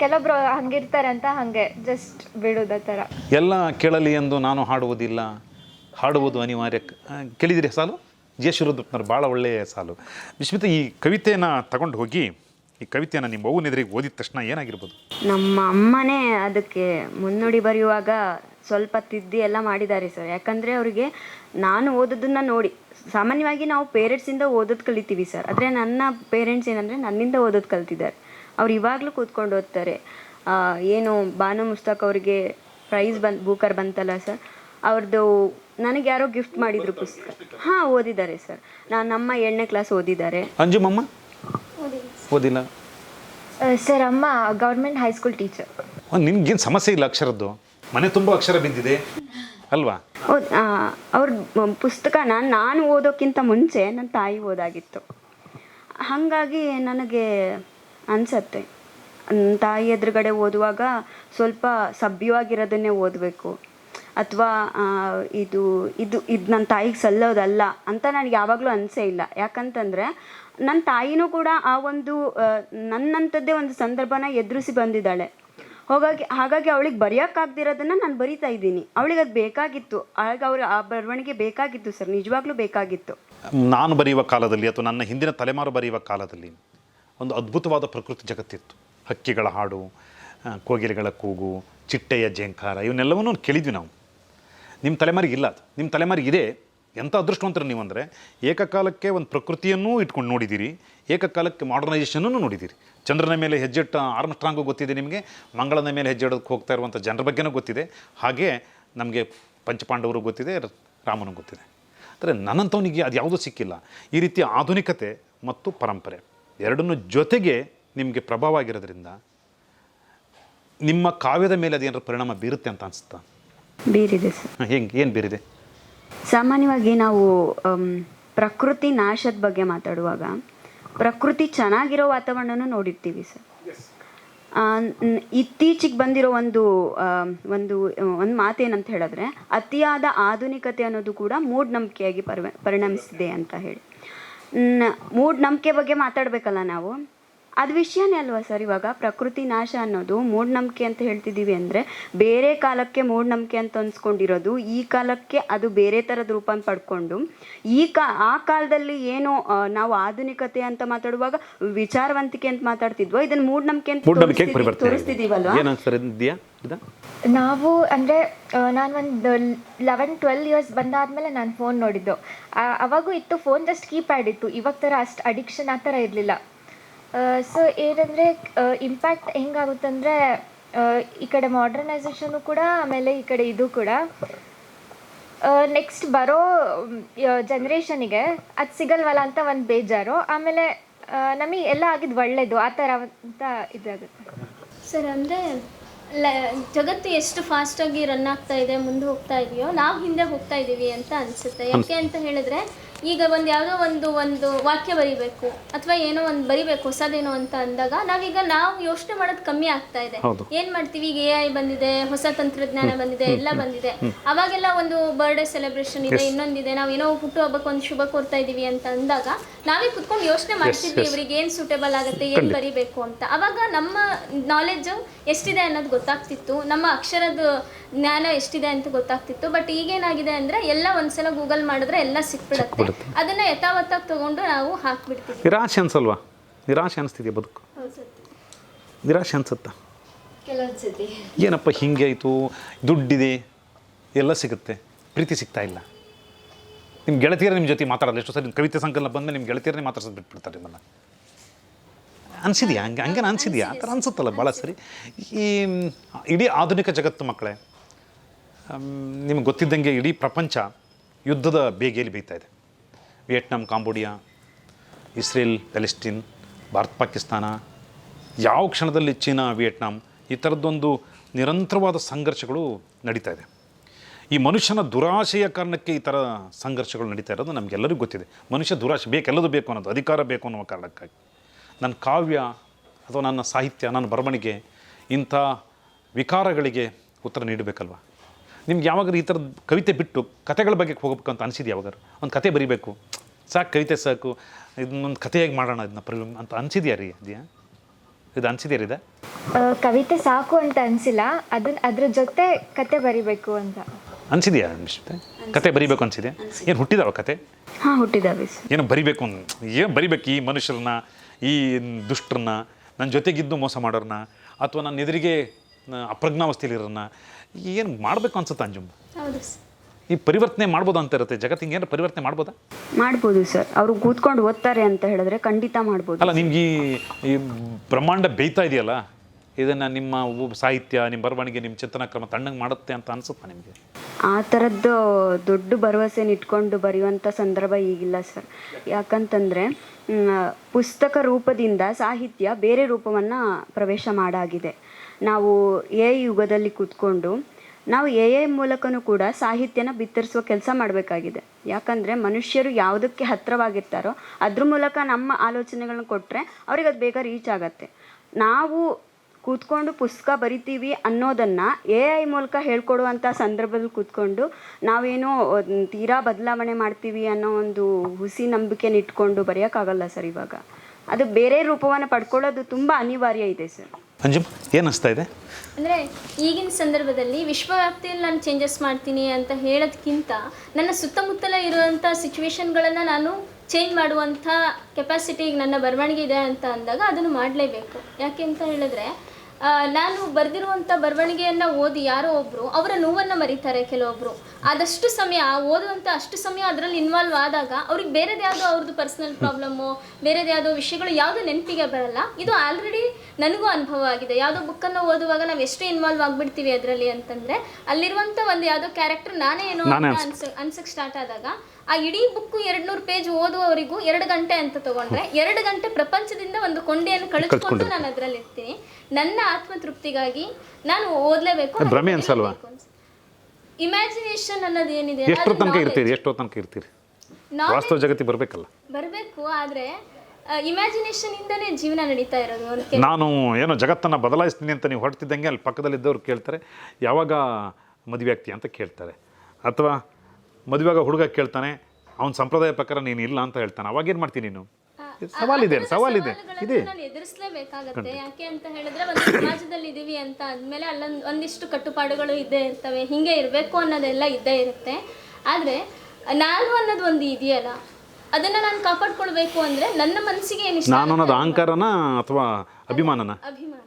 ಕೆಲವೊಬ್ರು ಹಂಗಿರ್ತಾರೆ ಅಂತ ಹಂಗೆ ಜಸ್ಟ್ ಬಿಡೋದ ಥರ. ಎಲ್ಲ ಕೇಳಲಿ ಎಂದು ನಾನು ಹಾಡುವುದಿಲ್ಲ. ಹಾಡುವುದು ಅನಿವಾರ್ಯ. ಕೇಳಿದಿರಿ ಸಾಲು? ಜಯ ಶಿವರುದ್ರಪ್ಪನವ್ರು ಭಾಳ ಒಳ್ಳೆಯ ಸಾಲು. ವಿಶ್ಮಿತ ಈ ಕವಿತೆಯನ್ನು ತಗೊಂಡು ಹೋಗಿ ಈ ಕವಿತೆಯನ್ನು ನಿಮ್ಮ ಅವ್ವನ ಎದುರಿಗೆ ಓದಿದ ತಕ್ಷಣ ಏನಾಗಿರ್ಬೋದು? ನಮ್ಮ ಅಮ್ಮನೇ ಅದಕ್ಕೆ ಮುನ್ನುಡಿ ಬರೆಯುವಾಗ ಸ್ವಲ್ಪ ತಿದ್ದಿ ಎಲ್ಲ ಮಾಡಿದ್ದಾರೆ ಸರ್. ಯಾಕಂದರೆ ಅವರಿಗೆ ನಾನು ಓದೋದನ್ನ ನೋಡಿ ಸಾಮಾನ್ಯವಾಗಿ ನಾವು ಪೇರೆಂಟ್ಸಿಂದ ಓದೋದು ಕಲಿತೀವಿ ಸರ್. ಆದರೆ ನನ್ನ ಪೇರೆಂಟ್ಸ್ ಏನಂದರೆ ನನ್ನಿಂದ ಓದೋದು ಕಲ್ತಿದ್ದಾರೆ. ಅವ್ರು ಇವಾಗಲೂ ಕೂತ್ಕೊಂಡು ಓದ್ತಾರೆ. ಏನು ಬಾನು ಮುಸ್ತಾಕ್ ಅವರಿಗೆ ಪ್ರೈಸ್ ಬಂದು ಬೂಕರ್ ಬಂತಲ್ಲ ಸರ್ ಅವ್ರದ್ದು ನನಗೆ ಯಾರೋ ಗಿಫ್ಟ್ ಮಾಡಿದ್ರು ಪುಸ್ತಕ ಹಾಂ ಓದಿದ್ದಾರೆ ಸರ್. ನಾನು ನಮ್ಮ ಏಳನೇ ಕ್ಲಾಸ್ ಓದಿದ್ದಾರೆ. ಅಂಜುಮಮ್ಮ? ಓದಿಲ್ಲ ಸರ್ ಅಮ್ಮ ಗೌರ್ಮೆಂಟ್ ಹೈಸ್ಕೂಲ್ ಟೀಚರ್. ನಿಮ್ಗೇನು ಸಮಸ್ಯೆ ಇಲ್ಲ ಅಕ್ಷರದ್ದು? ಮನೆ ತುಂಬ ಅಕ್ಷರ ಬಿದ್ದಿದೆ. ಅಲ್ವಾ? ಅವ್ರ ಪುಸ್ತಕನ ನಾನು ಓದೋಕ್ಕಿಂತ ಮುಂಚೆ ನನ್ನ ತಾಯಿ ಓದಾಗಿತ್ತು. ಹಾಗಾಗಿ ನನಗೆ ಅನಿಸತ್ತೆ. ತಾಯಿ ಎದುರುಗಡೆ ಓದುವಾಗ ಸ್ವಲ್ಪ ಸಭ್ಯವಾಗಿರೋದನ್ನೇ ಓದಬೇಕು. ಅಥವಾ ಇದು ಇದು ಇದು ನನ್ನ ತಾಯಿಗೆ ಸಲ್ಲೋದಲ್ಲ ಅಂತ ನನಗೆ ಯಾವಾಗಲೂ ಅನಿಸೇ ಇಲ್ಲ. ಯಾಕಂತಂದರೆ ನನ್ನ ತಾಯಿನೂ ಕೂಡ ಆ ಒಂದು ನನ್ನಂಥದ್ದೇ ಒಂದು ಸಂದರ್ಭನ ಎದುರಿಸಿ ಬಂದಿದ್ದಾಳೆ. ಹಾಗಾಗಿ ಹಾಗಾಗಿ ಅವಳಿಗೆ ಬರೆಯೋಕ್ಕಾಗ್ದಿರೋದನ್ನು ನಾನು ಬರಿತಾ ಇದ್ದೀನಿ. ಅವಳಿಗೆ ಅದು ಬೇಕಾಗಿತ್ತು. ಆಗ ಅವ್ರ ಆ ಬರವಣಿಗೆ ಬೇಕಾಗಿತ್ತು ಸರ್. ನಿಜವಾಗ್ಲೂ ಬೇಕಾಗಿತ್ತು. ನಾನು ಬರೆಯುವ ಕಾಲದಲ್ಲಿ ಅಥವಾ ನನ್ನ ಹಿಂದಿನ ತಲೆಮಾರು ಬರೆಯುವ ಕಾಲದಲ್ಲಿ ಒಂದು ಅದ್ಭುತವಾದ ಪ್ರಕೃತಿ ಜಗತ್ತಿತ್ತು. ಹಕ್ಕಿಗಳ ಹಾಡು ಕೋಗಿಲೆಗಳ ಕೂಗು, ಚಿಟ್ಟೆಯ ಜೇಂಕಾರ, ಇವನ್ನೆಲ್ಲವನ್ನೂ ಕೇಳಿದ್ವಿ ನಾವು. ನಿಮ್ಮ ತಲೆಮಾರಿಗೆ ಇಲ್ಲ ಅದು. ನಿಮ್ಮ ತಲೆಮಾರಿಗೆ ಇದೆ. ಎಂಥ ಅದೃಷ್ಟವಂತರ ನೀವು ಅಂದರೆ ಏಕಕಾಲಕ್ಕೆ ಒಂದು ಪ್ರಕೃತಿಯನ್ನೂ ಇಟ್ಕೊಂಡು ನೋಡಿದ್ದೀರಿ ಏಕಕಾಲಕ್ಕೆ ಮಾಡರ್ನೈಸೇಷನನ್ನು ನೋಡಿದ್ದೀರಿ ಚಂದ್ರನ ಮೇಲೆ ಹೆಜ್ಜೆಟ್ಟ ಆರ್ಮ್ಸ್ಟ್ರಾಂಗು ಗೊತ್ತಿದೆ ನಿಮಗೆ ಮಂಗಳನ ಮೇಲೆ ಹೆಜ್ಜೆ ಇಡೋದಕ್ಕೆ ಹೋಗ್ತಾ ಇರುವಂಥ ಜನರ ಬಗ್ಗೆನೂ ಗೊತ್ತಿದೆ. ಹಾಗೆ ನಮಗೆ ಪಂಚಪಾಂಡವರು ಗೊತ್ತಿದೆ ರಾಮನೂ ಗೊತ್ತಿದೆ. ಅಂದರೆ ನನ್ನಂಥವನಿಗೆ ಅದು ಯಾವುದೂ ಸಿಕ್ಕಿಲ್ಲ. ಈ ರೀತಿ ಆಧುನಿಕತೆ ಮತ್ತು ಪರಂಪರೆ ಎರಡನ್ನು ಜೊತೆಗೆ ನಿಮಗೆ ಪ್ರಭಾವ ಆಗಿರೋದ್ರಿಂದ ನಿಮ್ಮ ಕಾವ್ಯದ ಮೇಲೆ ಅದೇನಾದ್ರು ಪರಿಣಾಮ ಬೀರುತ್ತೆ ಅಂತ ಅನಿಸುತ್ತಾ? ಬೀರಿದೆ ಸರ್. ಹೆಂಗೆ ಏನು ಬೀರಿದೆ? ಸಾಮಾನ್ಯವಾಗಿ ನಾವು ಪ್ರಕೃತಿ ನಾಶದ ಬಗ್ಗೆ ಮಾತಾಡುವಾಗ ಪ್ರಕೃತಿ ಚೆನ್ನಾಗಿರೋ ವಾತಾವರಣನ ನೋಡಿರ್ತೀವಿ ಸರ್. ಇತ್ತೀಚೆಗೆ ಬಂದಿರೋ ಒಂದು ಒಂದು ಒಂದು ಮಾತೇನಂತ ಹೇಳಿದ್ರೆ ಅತಿಯಾದ ಆಧುನಿಕತೆ ಅನ್ನೋದು ಕೂಡ ಮೂಢನಂಬಿಕೆಯಾಗಿ ಪರಿಣಮಿಸಿದೆ ಅಂತ ಹೇಳಿ. ಮೂಢನಂಬಿಕೆ ಬಗ್ಗೆ ಮಾತಾಡಬೇಕಲ್ಲ ನಾವು. ಅದು ವಿಷಯನೇ ಅಲ್ವಾ ಸರ್ ಇವಾಗ? ಪ್ರಕೃತಿ ನಾಶ ಅನ್ನೋದು ಮೂಢನಂಬಿಕೆ ಅಂತ ಹೇಳ್ತಿದ್ದೀವಿ ಅಂದರೆ ಬೇರೆ ಕಾಲಕ್ಕೆ ಮೂಢನಂಬಿಕೆ ಅಂತ ಅನ್ಸ್ಕೊಂಡಿರೋದು ಈ ಕಾಲಕ್ಕೆ ಅದು ಬೇರೆ ಥರದ ರೂಪ ಪಡ್ಕೊಂಡು ಈ ಕಾ ಆ ಕಾಲದಲ್ಲಿ ಏನು ನಾವು ಆಧುನಿಕತೆ ಅಂತ ಮಾತಾಡುವಾಗ ವಿಚಾರವಂತಿಕೆ ಅಂತ ಮಾತಾಡ್ತಿದ್ವೋ ಇದನ್ನು ಮೂಢನಂಬಿಕೆ ಅಂತ ತೋರಿಸ್ತಿದ್ದೀವಲ್ವಾ ನಾವು ಅಂದರೆ ನಾನು ಒಂದು ಲೆವೆನ್ ಟ್ವೆಲ್ ಇಯರ್ಸ್ ಬಂದಾದಮೇಲೆ ನಾನು ಫೋನ್ ನೋಡಿದ್ದು. ಆ- ಅವಾಗೂ ಇತ್ತು ಫೋನ್ ಜಸ್ಟ್ ಕೀಪ್ಯಾಡ್ ಇತ್ತು. ಇವಾಗ ಥರ ಅಷ್ಟು ಅಡಿಕ್ಷನ್ ಆ ಥರ ಇರಲಿಲ್ಲ. ಸೊ ಏನಂದರೆ ಇಂಪ್ಯಾಕ್ಟ್ ಹೆಂಗಾಗುತ್ತಂದರೆ ಈ ಕಡೆ ಮಾಡ್ರನೈಸೇಷನು ಕೂಡ ಆಮೇಲೆ ಈ ಕಡೆ ಇದು ಕೂಡ. ನೆಕ್ಸ್ಟ್ ಬರೋ ಜನ್ರೇಷನಿಗೆ ಅದು ಸಿಗಲ್ವಲ್ಲ ಅಂತ ಒಂದು ಬೇಜಾರು. ಆಮೇಲೆ ನಮಗೆ ಎಲ್ಲ ಆಗಿದ್ದು ಒಳ್ಳೆಯದು ಆ ಥರ ಅಂತ ಇದಾಗುತ್ತೆ. ಸರ್ ಅಂದರೆ ಲ ಜಗತ್ತು ಎಷ್ಟು ಫಾಸ್ಟಾಗಿ ರನ್ ಆಗ್ತಾ ಇದೆ ಮುಂದೆ ಹೋಗ್ತಾ ಇದೆಯೋ ನಾವು ಹಿಂದೆ ಹೋಗ್ತಾ ಇದ್ದೀವಿ ಅಂತ ಅನಿಸುತ್ತೆ. ಯಾಕೆ ಅಂತ ಹೇಳಿದ್ರೆ ಈಗ ಒಂದು ಯಾವುದೋ ಒಂದು ಒಂದು ವಾಕ್ಯ ಬರಿಬೇಕು ಅಥವಾ ಏನೋ ಒಂದು ಬರಿಬೇಕು ಹೊಸದೇನೋ ಅಂತ ಅಂದಾಗ ನಾವೀಗ ನಾವು ಯೋಚನೆ ಮಾಡೋದು ಕಮ್ಮಿ ಆಗ್ತಾ ಇದೆ. ಏನ್ ಮಾಡ್ತೀವಿ? ಈಗ ಎ ಐ ಬಂದಿದೆ ಹೊಸ ತಂತ್ರಜ್ಞಾನ ಬಂದಿದೆ ಎಲ್ಲ ಬಂದಿದೆ. ಅವಾಗೆಲ್ಲ ಒಂದು ಬರ್ಡೇ ಸೆಲೆಬ್ರೇಷನ್ ಇದೆ ಇನ್ನೊಂದಿದೆ ನಾವು ಏನೋ ಹುಟ್ಟು ಹಬ್ಬಕ್ಕೆ ಒಂದು ಶುಭ ಕೋರ್ತಾ ಇದೀವಿ ಅಂತ ಅಂದಾಗ ನಾವೇ ಕುತ್ಕೊಂಡು ಯೋಚನೆ ಮಾಡ್ತಿದ್ವಿ ಇವ್ರಿಗೆ ಏನ್ ಸೂಟೇಬಲ್ ಆಗುತ್ತೆ ಏನ್ ಬರಿಬೇಕು ಅಂತ. ಅವಾಗ ನಮ್ಮ ನಾಲೆಜ್ ಎಷ್ಟಿದೆ ಅನ್ನೋದು ಗೊತ್ತಾಗ್ತಿತ್ತು ನಮ್ಮ ಅಕ್ಷರದ ಜ್ಞಾನ ಎಷ್ಟಿದೆ ಅಂತ ಗೊತ್ತಾಗ್ತಿತ್ತು ಬಟ್ ಈಗೇನಾಗಿದೆ ಅಂದ್ರೆ ಎಲ್ಲ ಒಂದ್ಸಲ ಗೂಗಲ್ ಮಾಡಿದ್ರೆ ಎಲ್ಲ ಸಿಕ್ಬಿಡತ್ತೆ. ಅದನ್ನ ಯಥಾವತ್ತಾಗಿ ತಗೊಂಡು ನಾವು ಹಾಕ್ಬಿಡ್ತೀವಿ. ನಿರಾಶೆ ಅನ್ಸಲ್ವಾ? ನಿರಾಶೆ ಅನಿಸ್ತಿದೆಯಾ ಬದುಕು? ನಿರಾಶೆ ಅನ್ಸುತ್ತಾ? ಏನಪ್ಪ ಹಿಂಗೆ ಆಯಿತು? ದುಡ್ಡಿದೆ? ಎಲ್ಲ ಸಿಗುತ್ತೆ. ಪ್ರೀತಿ ಸಿಗ್ತಾ ಇಲ್ಲ. ನಿಮ್ಮ ಗೆಳತಿಯರ ನಿಮ್ಮ ಜೊತೆ ಮಾತಾಡೋದು ಎಷ್ಟು ಸರಿ ನಿಮ್ಮ ಕವಿತೆ ಸಂಕಲನ ಬಂದಮೇಲೆ ನಿಮ್ಮ ಗೆಳತಿಯರನ್ನೇ ಮಾತಾಡ್ಸೋದು ಬಿಟ್ಬಿಡ್ತಾರೆ ನಿಮ್ಮನ್ನು. ಅನಿಸಿದೆಯಾ? ಹಂಗೆ ಹಂಗೆ ಅನಿಸಿದೆಯಾ? ಆ ಥರ ಅನಿಸುತ್ತಲ್ಲ ಭಾಳ ಸರಿ. ಈ ಇಡೀ ಆಧುನಿಕ ಜಗತ್ತು ಮಕ್ಕಳೇ ನಿಮ್ಗೆ ಗೊತ್ತಿದ್ದಂಗೆ ಇಡೀ ಪ್ರಪಂಚ ಯುದ್ಧದ ಬೇಗೆಯಲ್ಲಿ ಬೀಗ್ತಾ ಇದೆ. Vietnam, Cambodia, Israel, Palestine, Bharat, Pakistan, ಯಾವ ಕ್ಷಣದಲ್ಲಿ ಚೀನಾ, ವಿಯೆಟ್ನಾಂ, ಈ ಥರದ್ದೊಂದು ನಿರಂತರವಾದ ಸಂಘರ್ಷಗಳು ನಡೀತಾ ಇದೆ. ಈ ಮನುಷ್ಯನ ದುರಾಶೆಯ ಕಾರಣಕ್ಕೆ ಈ ಥರ ಸಂಘರ್ಷಗಳು ನಡೀತಾ ಇರೋದು ನಮಗೆಲ್ಲರಿಗೂ ಗೊತ್ತಿದೆ. ಮನುಷ್ಯ ದುರಾಶೆ ಬೇಕೆಲ್ಲದು ಬೇಕು ಅನ್ನೋದು, ಅಧಿಕಾರ ಬೇಕು ಅನ್ನೋ ಕಾರಣಕ್ಕಾಗಿ. ನನ್ನ ಕಾವ್ಯ ಅಥವಾ ನನ್ನ ಸಾಹಿತ್ಯ, ನನ್ನ ಬರವಣಿಗೆ ಇಂಥ ವಿಕಾರಗಳಿಗೆ ಉತ್ತರ ನೀಡಬೇಕಲ್ವ? ನಿಮ್ಗೆ ಯಾವಾಗಾರು ಈ ಥರದ ಕವಿತೆ ಬಿಟ್ಟು ಕತೆಗಳ ಬಗ್ಗೆ ಹೋಗಬೇಕು ಅಂತ ಅನಿಸಿದೆ ಯಾವಾಗಾರು ಒಂದು ಕತೆ ಬರಿಬೇಕು. ಸಾಕು ಕವಿತೆ ಸಾಕು. ಇದನ್ನೊಂದು ಕಥೆಯಾಗಿ ಮಾಡೋಣ ಇದನ್ನ ಪರಿ ಅಂತ ಅನ್ಸಿದ್ಯಾ ರೀ ಅದ್ಯಾ? ಇದು ಅನಿಸಿದ್ಯಾ ರೀ ಇದೆ? ಆ, ಕವಿತೆ ಸಾಕು ಅಂತ ಅನ್ಸಿಲ್ಲ. ಅದನ್ನ ಅದ್ರ ಜೊತೆ ಕತೆ ಬರಿಬೇಕು ಅಂತ. ಅನ್ಸಿದ್ಯಾ ಅನ್ಸುತ್ತೆ? ಕತೆ ಬರಿಬೇಕು ಅನಿಸಿದೆ ಏನು ಹುಟ್ಟಿದಾವ ಕತೆ? ಹಾಂ ಹುಟ್ಟಿದಾವೆ ಸರ್. ಏನು ಬರಿಬೇಕು ಏನು ಬರಿಬೇಕು ಈ ಮನುಷ್ಯರನ್ನ ಈ ದುಷ್ಟರನ್ನ ನನ್ನ ಜೊತೆಗಿದ್ದು ಮೋಸ ಮಾಡೋರನ್ನ ಅಥವಾ ನನ್ನ ಎದುರಿಗೆ ಅಪ್ರಜ್ಞಾವಸ್ಥೆಯಲ್ಲಿರೋರನ್ನ ಏನು ಮಾಡಬೇಕು ಅನ್ಸುತ್ತೆ ಅಂಜುಮ್? ಹೌದು ಸರ್. ಈ ಪರಿವರ್ತನೆ ಮಾಡ್ಬೋದು ಅಂತ ಇರುತ್ತೆ. ಜಗತ್ತಿಗೆ ಏನಾರು ಪರಿವರ್ತನೆ ಮಾಡ್ಬೋದಾ? ಮಾಡ್ಬೋದು ಸರ್. ಅವರು ಕೂತ್ಕೊಂಡು ಓದ್ತಾರೆ ಅಂತ ಹೇಳಿದ್ರೆ ಖಂಡಿತ ಮಾಡ್ಬೋದು. ಅಲ್ಲ ನಿಮ್ಗೆ ಈ ಈ ಬ್ರಹ್ಮಾಂಡ ಬೇಯ್ತಾ ಇದೆಯಲ್ಲ? ಇದನ್ನು ನಿಮ್ಮ ಒಬ್ಬ ಸಾಹಿತ್ಯ ನಿಮ್ಮ ಬರವಣಿಗೆ ನಿಮ್ಮ ಚಿಂತನ ಕ್ರಮ ತಣ್ಣಗೆ ಮಾಡುತ್ತೆ ಅಂತ ಅನ್ಸುತ್ತಾ ನಿಮಗೆ? ಆ ಥರದ್ದು ದೊಡ್ಡ ಭರವಸೆನ ಇಟ್ಕೊಂಡು ಬರೆಯುವಂಥ ಸಂದರ್ಭ ಈಗಿಲ್ಲ ಸರ್. ಯಾಕಂತಂದರೆ ಪುಸ್ತಕ ರೂಪದಿಂದ ಸಾಹಿತ್ಯ ಬೇರೆ ರೂಪವನ್ನು ಪ್ರವೇಶ ಮಾಡಾಗಿದೆ. ನಾವು ಎ ಯುಗದಲ್ಲಿ ಕೂತ್ಕೊಂಡು ನಾವು ಎ ಐ ಮೂಲಕನೂ ಕೂಡ ಸಾಹಿತ್ಯನ ಬಿತ್ತರಿಸುವ ಕೆಲಸ ಮಾಡಬೇಕಾಗಿದೆ. ಯಾಕಂದರೆ ಮನುಷ್ಯರು ಯಾವುದಕ್ಕೆ ಹತ್ತಿರವಾಗಿರ್ತಾರೋ ಅದ್ರ ಮೂಲಕ ನಮ್ಮ ಆಲೋಚನೆಗಳನ್ನ ಕೊಟ್ಟರೆ ಅವ್ರಿಗೆ ಅದು ಬೇಗ ರೀಚ್ ಆಗತ್ತೆ. ನಾವು ಕೂತ್ಕೊಂಡು ಪುಸ್ತಕ ಬರಿತೀವಿ ಅನ್ನೋದನ್ನು ಎ ಐ ಮೂಲಕ ಹೇಳ್ಕೊಡುವಂಥ ಸಂದರ್ಭದಲ್ಲಿ ಕೂತ್ಕೊಂಡು ನಾವೇನೋ ತೀರಾ ಬದಲಾವಣೆ ಮಾಡ್ತೀವಿ ಅನ್ನೋ ಒಂದು ಹುಸಿ ನಂಬಿಕೆನ ಇಟ್ಕೊಂಡು ಬರೆಯೋಕ್ಕಾಗಲ್ಲ ಸರ್ ಇವಾಗ. ಅದು ಬೇರೆ ರೂಪವನ್ನು ಪಡ್ಕೊಳ್ಳೋದು ತುಂಬ ಅನಿವಾರ್ಯ ಇದೆ ಸರ್. ಅಂಜುಮ್ ಏನು ಅನಿಸ್ತಾ ಇದೆ? ಅಂದರೆ ಈಗಿನ ಸಂದರ್ಭದಲ್ಲಿ ವಿಶ್ವವ್ಯಾಪ್ತಿಯಲ್ಲಿ ನಾನು ಚೇಂಜಸ್ ಮಾಡ್ತೀನಿ ಅಂತ ಹೇಳೋದಕ್ಕಿಂತ ನನ್ನ ಸುತ್ತಮುತ್ತಲ ಇರುವಂಥ ಸಿಚುವೇಶನ್ಗಳನ್ನು ನಾನು ಚೇಂಜ್ ಮಾಡುವಂಥ ಕೆಪಾಸಿಟಿ ನನ್ನ ಬರವಣಿಗೆ ಇದೆ ಅಂತ ಅಂದಾಗ ಅದನ್ನು ಮಾಡಲೇಬೇಕು. ಯಾಕೆ ಅಂತ ಹೇಳಿದ್ರೆ ನಾನು ಬರೆದಿರುವಂಥ ಬರವಣಿಗೆಯನ್ನು ಓದಿ ಯಾರೋ ಒಬ್ಬರು ಅವರ ನೋವನ್ನು ಮರೀತಾರೆ ಕೆಲವೊಬ್ಬರು ಆದಷ್ಟು ಸಮಯ ಓದುವಂಥ ಅಷ್ಟು ಸಮಯ ಅದರಲ್ಲಿ ಇನ್ವಾಲ್ವ್ ಆದಾಗ ಅವ್ರಿಗೆ ಬೇರೆದು ಯಾವುದೋ ಅವ್ರದ್ದು ಪರ್ಸ್ನಲ್ ಪ್ರಾಬ್ಲಮ್ಮು ಬೇರೆದು ಯಾವುದೋ ವಿಷಯಗಳು ಯಾವುದೋ ನೆನಪಿಗೆ ಬರಲ್ಲ. ಇದು ಆಲ್ರೆಡಿ ನನಗೂ ಅನುಭವ ಆಗಿದೆ. ಯಾವುದೋ ಬುಕ್ಕನ್ನು ಓದುವಾಗ ನಾವು ಎಷ್ಟು ಇನ್ವಾಲ್ವ್ ಆಗಿಬಿಡ್ತೀವಿ ಅದರಲ್ಲಿ ಅಂತಂದರೆ ಅಲ್ಲಿರುವಂಥ ಒಂದು ಯಾವುದೋ ಕ್ಯಾರೆಕ್ಟರ್ ನಾನೇ ಏನೋ ಅಂತ ಅನ್ಸ ಅನ್ಸಕ್ಕೆ ಸ್ಟಾರ್ಟ್ ಆದಾಗ ಆ ಇಡೀ ಬುಕ್ ಎರಡ್ನೂರು ಪೇಜ್ ಓದುವವರಿಗೂ ಎರಡು ಗಂಟೆ ಅಂತ ತಗೊಂಡ್ರೆ ಎರಡು ಗಂಟೆ ಪ್ರಪಂಚದಿಂದ ಒಂದು ಕೊಂಡಿಯನ್ನು ಕಳಿಸ್ಕೊಂಡು ನಾನು ಅದರಲ್ಲಿ ಇರ್ತೀನಿ. ನನ್ನ ಆತ್ಮತೃಪ್ತಿಗಾಗಿ ನಾನು ಓದಲೇಬೇಕು ಭ್ರಮೆ ಅನ್ಸಲ್ವಾ? ಇಮ್ಯಾಜಿನೇಷನ್ ಅನ್ನೋದು ಏನಿದೆ? ಎಷ್ಟೋ ತನಕ ಇರ್ತೀರಿ? ಎಷ್ಟೋ ತನಕ ಇರ್ತೀರಿ ವಾಸ್ತವ ಜಗತ್ತಿಗೆ ಬರಬೇಕಲ್ಲ. ಬರಬೇಕು ಆದರೆ ಇಮ್ಯಾಜಿನೇಷನ್ ಇಂದನೇ ಜೀವನ ನಡೀತಾ ಇರೋದು ನಾನು ಏನೋ ಜಗತ್ತನ್ನು ಬದಲಾಯಿಸ್ತೀನಿ ಅಂತ ನೀವು ಹೊರಟಿದ್ದಂಗೆ ಅಲ್ಲಿ ಪಕ್ಕದಲ್ಲಿದ್ದವ್ರು ಕೇಳ್ತಾರೆ ಯಾವಾಗ ಮದುವೆ ಆಗ್ತೀಯ ಅಂತ ಕೇಳ್ತಾರೆ. ಅಥವಾ ಮದುವೆಗ ಹುಡುಗ ಕೇಳ್ತಾನೆ ಅವ್ನ ಸಂಪ್ರದಾಯ ಪ್ರಕಾರ ನೀನು ಇಲ್ಲ ಅಂತ ಹೇಳ್ತಾನೆ. ಅವಾಗ ಏನು ಮಾಡ್ತೀನಿ ನೀನು? ಸವಾಲಿದೆ ಸವಾಲಿದೆ ಇದೆ ಎದುರಿಸಲೇಬೇಕಾಗತ್ತೆ. ಯಾಕೆ ಅಂತ ಹೇಳಿದ್ರೆ ಒಂದು ಸಮಾಜದಲ್ಲಿ ಇದೀವಿ ಅಂತ ಅಂದಮೇಲೆ ಅಲ್ಲೊಂದು ಒಂದಿಷ್ಟು ಕಟ್ಟುಪಾಡುಗಳು ಇದ್ದೇ ಇರ್ತವೆ. ಹಿಂಗೆ ಇರಬೇಕು ಅನ್ನೋದೆಲ್ಲ ಇದ್ದೇ ಇರುತ್ತೆ. ಆದರೆ ನಾನು ಅನ್ನೋದು ಒಂದು ಇದೆಯಲ್ಲ ಅದನ್ನ ನಾನು ಕಾಪಾಡ್ಕೊಳ್ಬೇಕು ಅಂದ್ರೆ ನನ್ನ ಮನಸ್ಸಿಗೆ ಏನಿಷ್ಟ ನಾನು ಅನ್ನೋದು ಅಹಂಕಾರನ ಅಥವಾ ಅಭಿಮಾನನ? ಅಭಿಮಾನ.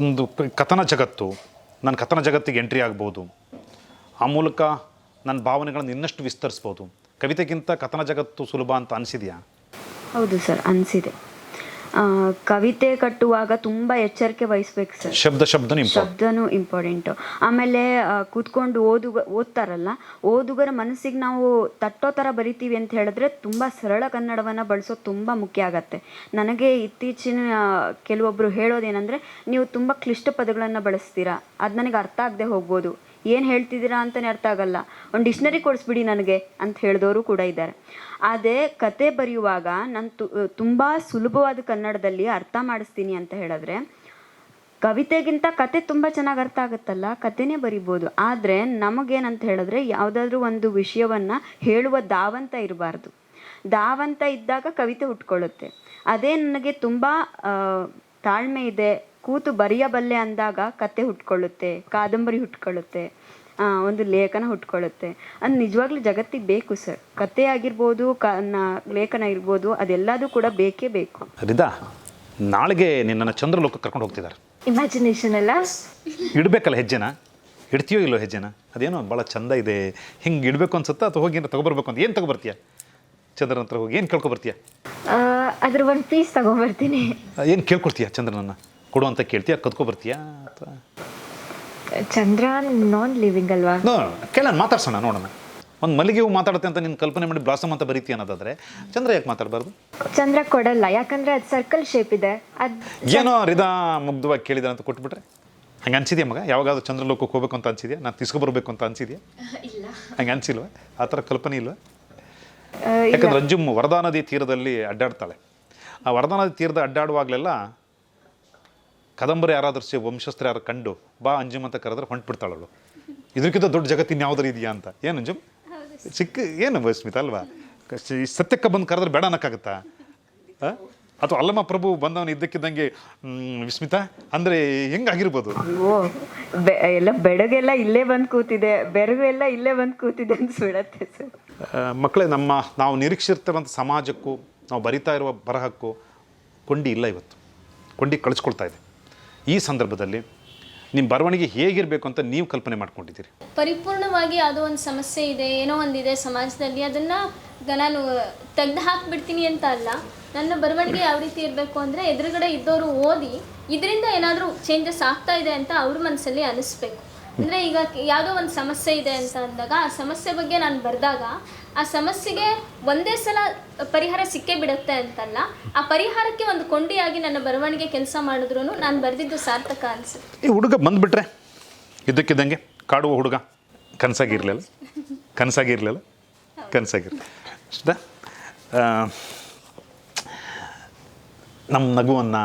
ಒಂದು ಕಥನ ಜಗತ್ತು ನನ್ನ ಕಥನ ಜಗತ್ತಿಗೆ ಎಂಟ್ರಿ ಆಗ್ಬೋದು. ಆ ಮೂಲಕ ನನ್ನ ಭಾವನೆಗಳನ್ನು ಇನ್ನಷ್ಟು ವಿಸ್ತರಿಸ್ಬೋದು. ಕವಿತೆಗಿಂತ ಕಥನ ಜಗತ್ತು ಸುಲಭ ಅಂತ ಅನಿಸಿದೆಯಾ? ಹೌದು ಸರ್ ಅನಿಸಿದೆ. ಕವಿತೆ ಕಟ್ಟುವಾಗ ತುಂಬ ಎಚ್ಚರಿಕೆ ವಹಿಸ್ಬೇಕು ಸರ್. ಶಬ್ದ ಶಬ್ದನೂ ಶಬ್ದನೂ ಇಂಪಾರ್ಟೆಂಟು ಆಮೇಲೆ ಆ, ಕೂತ್ಕೊಂಡು ಓದುಗ ಓದ್ತಾರಲ್ಲ ಓದುಗರ ಮನಸ್ಸಿಗೆ ನಾವು ತಟ್ಟೋ ಥರ ಬರಿತೀವಿ ಅಂತ ಹೇಳಿದ್ರೆ ತುಂಬ ಸರಳ ಕನ್ನಡವನ್ನು ಬಳಸೋದು ತುಂಬ ಮುಖ್ಯ ಆಗತ್ತೆ. ನನಗೆ ಇತ್ತೀಚಿನ ಆ, ಕೆಲವೊಬ್ಬರು ಹೇಳೋದೇನೆಂದರೆ ನೀವು ತುಂಬ ಕ್ಲಿಷ್ಟ ಪದಗಳನ್ನು ಬಳಸ್ತೀರಾ ಅದು ನನಗೆ ಅರ್ಥ ಆಗದೆ ಹೋಗ್ಬೋದು. ಏನು ಹೇಳ್ತಿದ್ದೀರಾ ಅಂತಲೇ ಅರ್ಥ ಆಗಲ್ಲ. ಒಂದು ಡಿಕ್ಷ್ನರಿ ಕೊಡಿಸ್ಬಿಡಿ ನನಗೆ ಅಂತ ಹೇಳಿದವರು ಕೂಡ ಇದ್ದಾರೆ. ಅದೇ ಕತೆ ಬರೆಯುವಾಗ ನಾನು ತು ತುಂಬ ಸುಲಭವಾದ ಕನ್ನಡದಲ್ಲಿ ಅರ್ಥ ಮಾಡಿಸ್ತೀನಿ ಅಂತ ಹೇಳಿದ್ರೆ, ಕವಿತೆಗಿಂತ ಕತೆ ತುಂಬ ಚೆನ್ನಾಗಿ ಅರ್ಥ ಆಗುತ್ತಲ್ಲ? ಕತೆನೇ ಬರಿಬೋದು. ಆದರೆ ನಮಗೇನಂತ ಹೇಳಿದ್ರೆ ಯಾವುದಾದ್ರೂ ಒಂದು ವಿಷಯವನ್ನು ಹೇಳುವ ದಾವಂತ ಇರಬಾರ್ದು. ದಾವಂತ ಇದ್ದಾಗ ಕವಿತೆ ಹುಟ್ಕೊಳ್ಳುತ್ತೆ ಅದೇ ನನಗೆ ತುಂಬ ತಾಳ್ಮೆ ಇದೆ ಕೂತು ಬರೆಯಬಲ್ಲೆ ಅಂದಾಗ ಕತೆ ಹುಟ್ಕೊಳ್ಳುತ್ತೆ ಕಾದಂಬರಿ ಹುಟ್ಕೊಳ್ಳುತ್ತೆ ಆ, ಒಂದು ಲೇಖನ ಹುಟ್ಕೊಳ್ಳುತ್ತೆ. ಅದು ನಿಜವಾಗ್ಲೂ ಜಗತ್ತಿಗೆ ಬೇಕು ಸರ್. ಕತೆ ಆಗಿರ್ಬೋದು ಕ ನ- ಲೇಖನ ಇರ್ಬೋದು ಅದೆಲ್ಲದೂ ಕೂಡ ಬೇಕೇ ಬೇಕು. ರಿದಾ ನಾಳೆಗೆ ನಿನ್ನನ್ನು ಚಂದ್ರಲೋಕಕ್ಕೆ ಕರ್ಕೊಂಡು ಹೋಗ್ತಿದ್ದಾರೆ. ಇಮ್ಯಾಜಿನೇಷನ್ ಅಲ್ಲ? ಇಡಬೇಕಲ್ಲ ಹೆಜ್ಜೆನ? ಇಡ್ತೀಯೋ ಇಲ್ಲೋ ಹೆಜ್ಜೆನ? ಅದೇನೋ ಭಾಳ ಚಂದ ಇದೆ. ಹಿಂಗೆ ಇಡಬೇಕು ಅನ್ಸುತ್ತಾ? ಅಥವಾ ಹೋಗಿ ಏನಾರ ತಗೊಬರ್ಬೇಕು ಅಂತ ಏನು ತಗೊಬರ್ತೀಯ? ಚಂದ್ರನ ಹತ್ರ ಹೋಗಿ ಏನು ಕೇಳ್ಕೊಬರ್ತೀಯ? ಆ, ಅದ್ರ ಒಂದು ಪೀಸ್ ತಗೊಂಬರ್ತೀನಿ. ಏನು ಕೇಳ್ಕೊಡ್ತೀಯ ಚಂದ್ರನನ್ನು? ಕೊಡು ಅಂತ ಕೇಳ್ತೀಯ? ಕದ್ಕೊಬರ್ತೀಯ? ಅಥವಾ? ಚಂದ್ರ ನಾನ್ ಲಿವಿಂಗ್ ಅಲ್ವಾ? ನೋ ಕೇಳೋಣ ಮಾತಾಡ್ಸೋಣ ನೋಡೋಣ. ಒಂದು ಮಲ್ಲಿಗೆ ಹೂ ಮಾತಾಡುತ್ತೆ ಅಂತ ನೀನು ಕಲ್ಪನೆ ಮಾಡಿ ಬ್ಲಾಸಮ್ ಅಂತ ಬರೀತಿ ಅನ್ನೋದಾದ್ರೆ ಚಂದ್ರ ಯಾಕೆ ಮಾತಾಡಬಾರ್ದು? ಚಂದ್ರ ಕೊಡಲ್ಲ ಯಾಕಂದ್ರೆ ಅದು ಸರ್ಕಲ್ ಶೇಪ್ ಇದೆ. ಅದ್ ಏನೋ ರಿದಾ ಮುಗ್ಧವಾಗಿ ಕೇಳಿದ ಅಂತ ಕೊಟ್ಬಿಟ್ರೆ? ಹಂಗೆ ಅನ್ಸಿದ್ಯಾ ಮಗ? ಯಾವಾಗಾದ್ರೂ ಚಂದ್ರಲೋಕಕ್ಕೆ ಹೋಗ್ಬೇಕು ಅಂತ ಅನ್ಸಿದ್ಯಾ? ನಾನು ತಿಸ್ಕೊಬರ್ಬೇಕು ಅಂತ ಅನ್ಸಿದ್ಯಾ? *laughs* ಹಂಗೆ ಅನ್ಸಿಲ್ವ? ಆ ಥರ ಕಲ್ಪನೆ ಇಲ್ವಾ? ಯಾಕಂದ್ರೆ ಅಂಜುಮ್ ವರದಾ ನದಿ ತೀರದಲ್ಲಿ ಅಡ್ಡಾಡ್ತಾಳೆ. ಆ ವರದಾ ನದಿ ತೀರದ ಅಡ್ಡಾಡುವಾಗಲೆಲ್ಲ ಕದಂಬರಿ ಯಾರಾದರೂ ಸಿ ವಂಶಸ್ಥರು ಯಾರು ಕಂಡು ಬಾ ಅಂಜುಮ್ ಅಂತ ಕರೆದ್ರೆ ಹೊಂಟ್ಬಿಡ್ತಾಳವಳು ಇದಕ್ಕಿಂತ ದೊಡ್ಡ ಜಗತ್ತಿನ ಯಾವ್ದಾರು ಇದೆಯಾ ಅಂತ. ಏನು ಅಂಜುಮ್? ಸಿಕ್ಕ ಏನು ಸ್ಮಿತ ಅಲ್ವಾ? ಸತ್ಯಕ್ಕೆ ಬಂದು ಕರೆದ್ರೆ ಬೇಡ ಅನ್ನಕ್ಕಾಗತ್ತಾ? ಅಥವಾ ಅಲ್ಲಮ್ಮ ಪ್ರಭು ಬಂದವನು ಇದ್ದಕ್ಕಿದ್ದಂಗೆ ವಿಸ್ಮಿತ? ಅಂದ್ರೆ ಹೆಂಗಾಗಿರ್ಬೋದು? ಓ ಬೆ ಎಲ್ಲ ಬೆಳಗೆಲ್ಲ ಇಲ್ಲೇ ಬಂದು ಕೂತಿದೆ ಬೆರಗು ಎಲ್ಲ ಇಲ್ಲೇ ಬಂದು ಕೂತಿದೆ ಅನ್ಸ್ಬಿಡತ್ತೆ ಸರ್. ಮಕ್ಕಳೇ ನಮ್ಮ ನಾವು ನಿರೀಕ್ಷಿರ್ತಿರೋಂಥ ಸಮಾಜಕ್ಕೂ ನಾವು ಬರಿತಾ ಇರುವ ಬರಹಕ್ಕೂ ಕೊಂಡಿ ಇಲ್ಲ ಇವತ್ತು. ಕೊಂಡಿ ಕಳಿಸ್ಕೊಳ್ತಾ ಇದೆ. ಈ ಸಂದರ್ಭದಲ್ಲಿ ನಿಮ್ಮ ಬರವಣಿಗೆ ಹೇಗಿರಬೇಕು ಅಂತ ನೀವು ಕಲ್ಪನೆ ಮಾಡ್ಕೊಂಡಿದ್ದೀರಿ? ಪರಿಪೂರ್ಣವಾಗಿ ಅದು ಒಂದು ಸಮಸ್ಯೆ ಇದೆ, ಏನೋ ಒಂದಿದೆ ಸಮಾಜದಲ್ಲಿ, ಅದನ್ನು ನಾನು ತೆಗೆದು ಹಾಕಿಬಿಡ್ತೀನಿ ಅಂತ ಅಲ್ಲ, ನನ್ನ ಬರವಣಿಗೆ ಯಾವ ರೀತಿ ಇರಬೇಕು ಅಂದರೆ ಎದುರುಗಡೆ ಇದ್ದವರು ಓದಿ, ಇದರಿಂದ ಏನಾದರೂ ಚೇಂಜಸ್ ಆಗ್ತಾ ಇದೆ ಅಂತ ಅವ್ರ ಮನಸ್ಸಲ್ಲಿ ಅನಿಸ್ಬೇಕು. ಅಂದರೆ ಈಗ ಯಾವುದೋ ಒಂದು ಸಮಸ್ಯೆ ಇದೆ ಅಂತ ಅಂದಾಗ ಆ ಸಮಸ್ಯೆ ಬಗ್ಗೆ ನಾನು ಬರೆದಾಗ ಆ ಸಮಸ್ಯೆಗೆ ಒಂದೇ ಸಲ ಪರಿಹಾರ ಸಿಕ್ಕೇ ಬಿಡುತ್ತೆ ಅಂತಲ್ಲ, ಆ ಪರಿಹಾರಕ್ಕೆ ಒಂದು ಕೊಂಡಿಯಾಗಿ ನನ್ನ ಬರವಣಿಗೆ ಕೆಲಸ ಮಾಡಿದ್ರು ನಾನು ಬರೆದಿದ್ದು ಸಾರ್ಥಕ ಅನಿಸುತ್ತೆ. ಈ ಹುಡುಗ ಬಂದ್ಬಿಟ್ರೆ ಇದ್ದಕ್ಕಿದ್ದಂಗೆ ಕಾಡುವ ಹುಡುಗ ಕನಸಾಗಿರ್ಲಿಲ್ಲ. ಕನಸಾಗಿರ್ಲಿಲ್ಲ. ಕನಸಾಗಿರ್ಲಿ ಅಷ್ಟೇ? ನಮ್ಮ ನಗುವನ್ನು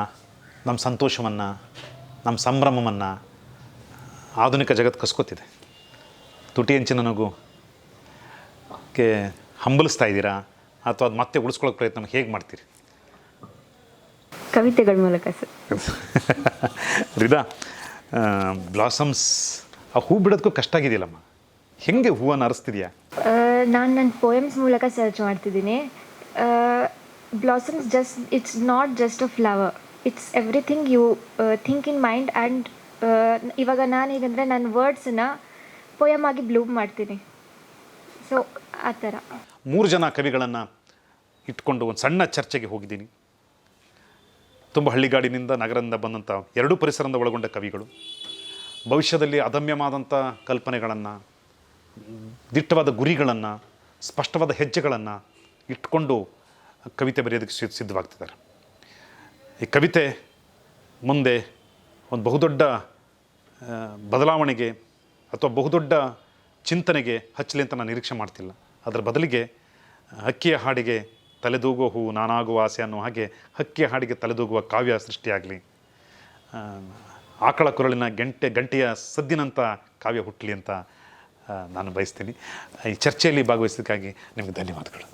ನಮ್ಮ ಸಂತೋಷವನ್ನು ನಮ್ಮ ಸಂಭ್ರಮವನ್ನು ಆಧುನಿಕ ಜಗತ್ತು ಕಸ್ಕೊತಿದೆ. ತುಟಿ ಹೆಂಚಿನ ನಗು ಕೆ ಹಂಬಲಿಸ್ತಾ ಇದ್ದೀರಾ? ಅಥವಾ ಅದು ಮತ್ತೆ ಉಳಿಸ್ಕೊಳ್ಳೋಕೆ ಪ್ರಯತ್ನ ಹೇಗೆ ಮಾಡ್ತೀರಿ? ಕವಿತೆಗಳ ಮೂಲಕ ಸರ್. *laughs* ರಿದಾ ಬ್ಲಾಸಮ್ಸ್ ಆ ಹೂ ಬಿಡೋದಕ್ಕೂ ಕಷ್ಟ ಆಗಿದೆಯಲ್ಲಮ್ಮ? ಹೆಂಗೆ ಹೂವನ್ನು ಅರಸ್ತಿದ್ಯಾ? ನಾನು ನನ್ನ ಪೋಯಮ್ಸ್ ಮೂಲಕ ಸರ್ಚ್ ಮಾಡ್ತಿದ್ದೀನಿ. Blossoms just it's not just a flower it's everything you think in mind and ಇವಾಗ ನಾನು ಹೇಗಂದರೆ ನನ್ನ ವರ್ಡ್ಸನ್ನ ಪೊಯಮ್ ಆಗಿ ಬ್ಲೂಮ್ ಮಾಡ್ತೀನಿ. ಸೊ ಆ ಥರ. ಮೂರು ಜನ ಕವಿಗಳನ್ನು ಇಟ್ಕೊಂಡು ಒಂದು ಸಣ್ಣ ಚರ್ಚೆಗೆ ಹೋಗಿದ್ದೀನಿ. ತುಂಬ ಹಳ್ಳಿಗಾಡಿನಿಂದ ನಗರದಿಂದ ಬಂದಂಥ ಎರಡೂ ಪರಿಸರದಿಂದ ಒಳಗೊಂಡ ಕವಿಗಳು. ಭವಿಷ್ಯದಲ್ಲಿ ಅದಮ್ಯವಾದಂಥ ಕಲ್ಪನೆಗಳನ್ನು, ದಿಟ್ಟವಾದ ಗುರಿಗಳನ್ನು, ಸ್ಪಷ್ಟವಾದ ಹೆಜ್ಜೆಗಳನ್ನು ಇಟ್ಕೊಂಡು ಕವಿತೆ ಬರೆಯೋದಕ್ಕೆ ಸಿದ್ಧ, ಸಿದ್ಧವಾಗ್ತಿದ್ದಾರೆ. ಈ ಕವಿತೆ ಮುಂದೆ ಒಂದು ಬಹುದೊಡ್ಡ ಬದಲಾವಣೆಗೆ ಅಥವಾ ಬಹುದೊಡ್ಡ ಚಿಂತನೆಗೆ ಹಚ್ಚಲಿ ಅಂತ ನಾನು ನಿರೀಕ್ಷೆ ಮಾಡ್ತಿಲ್ಲ. ಅದರ ಬದಲಿಗೆ ಹಕ್ಕಿಯ ಹಾಡಿಗೆ ತಲೆದೂಗುವ ಹೂ ನಾನಾಗುವ ಆಸೆ ಅನ್ನೋ ಹಾಗೆ ಹಕ್ಕಿಯ ಹಾಡಿಗೆ ತಲೆದೂಗುವ ಕಾವ್ಯ ಸೃಷ್ಟಿಯಾಗಲಿ. ಆಕಳ ಕೊರಳಿನ ಗಂಟೆ, ಗಂಟೆಯ ಸದ್ದಿನಂಥ ಕಾವ್ಯ ಹುಟ್ಟಲಿ ಅಂತ ನಾನು ಬಯಸ್ತೀನಿ. ಈ ಚರ್ಚೆಯಲ್ಲಿ ಭಾಗವಹಿಸೋದಕ್ಕಾಗಿ ನಿಮಗೆ ಧನ್ಯವಾದಗಳು.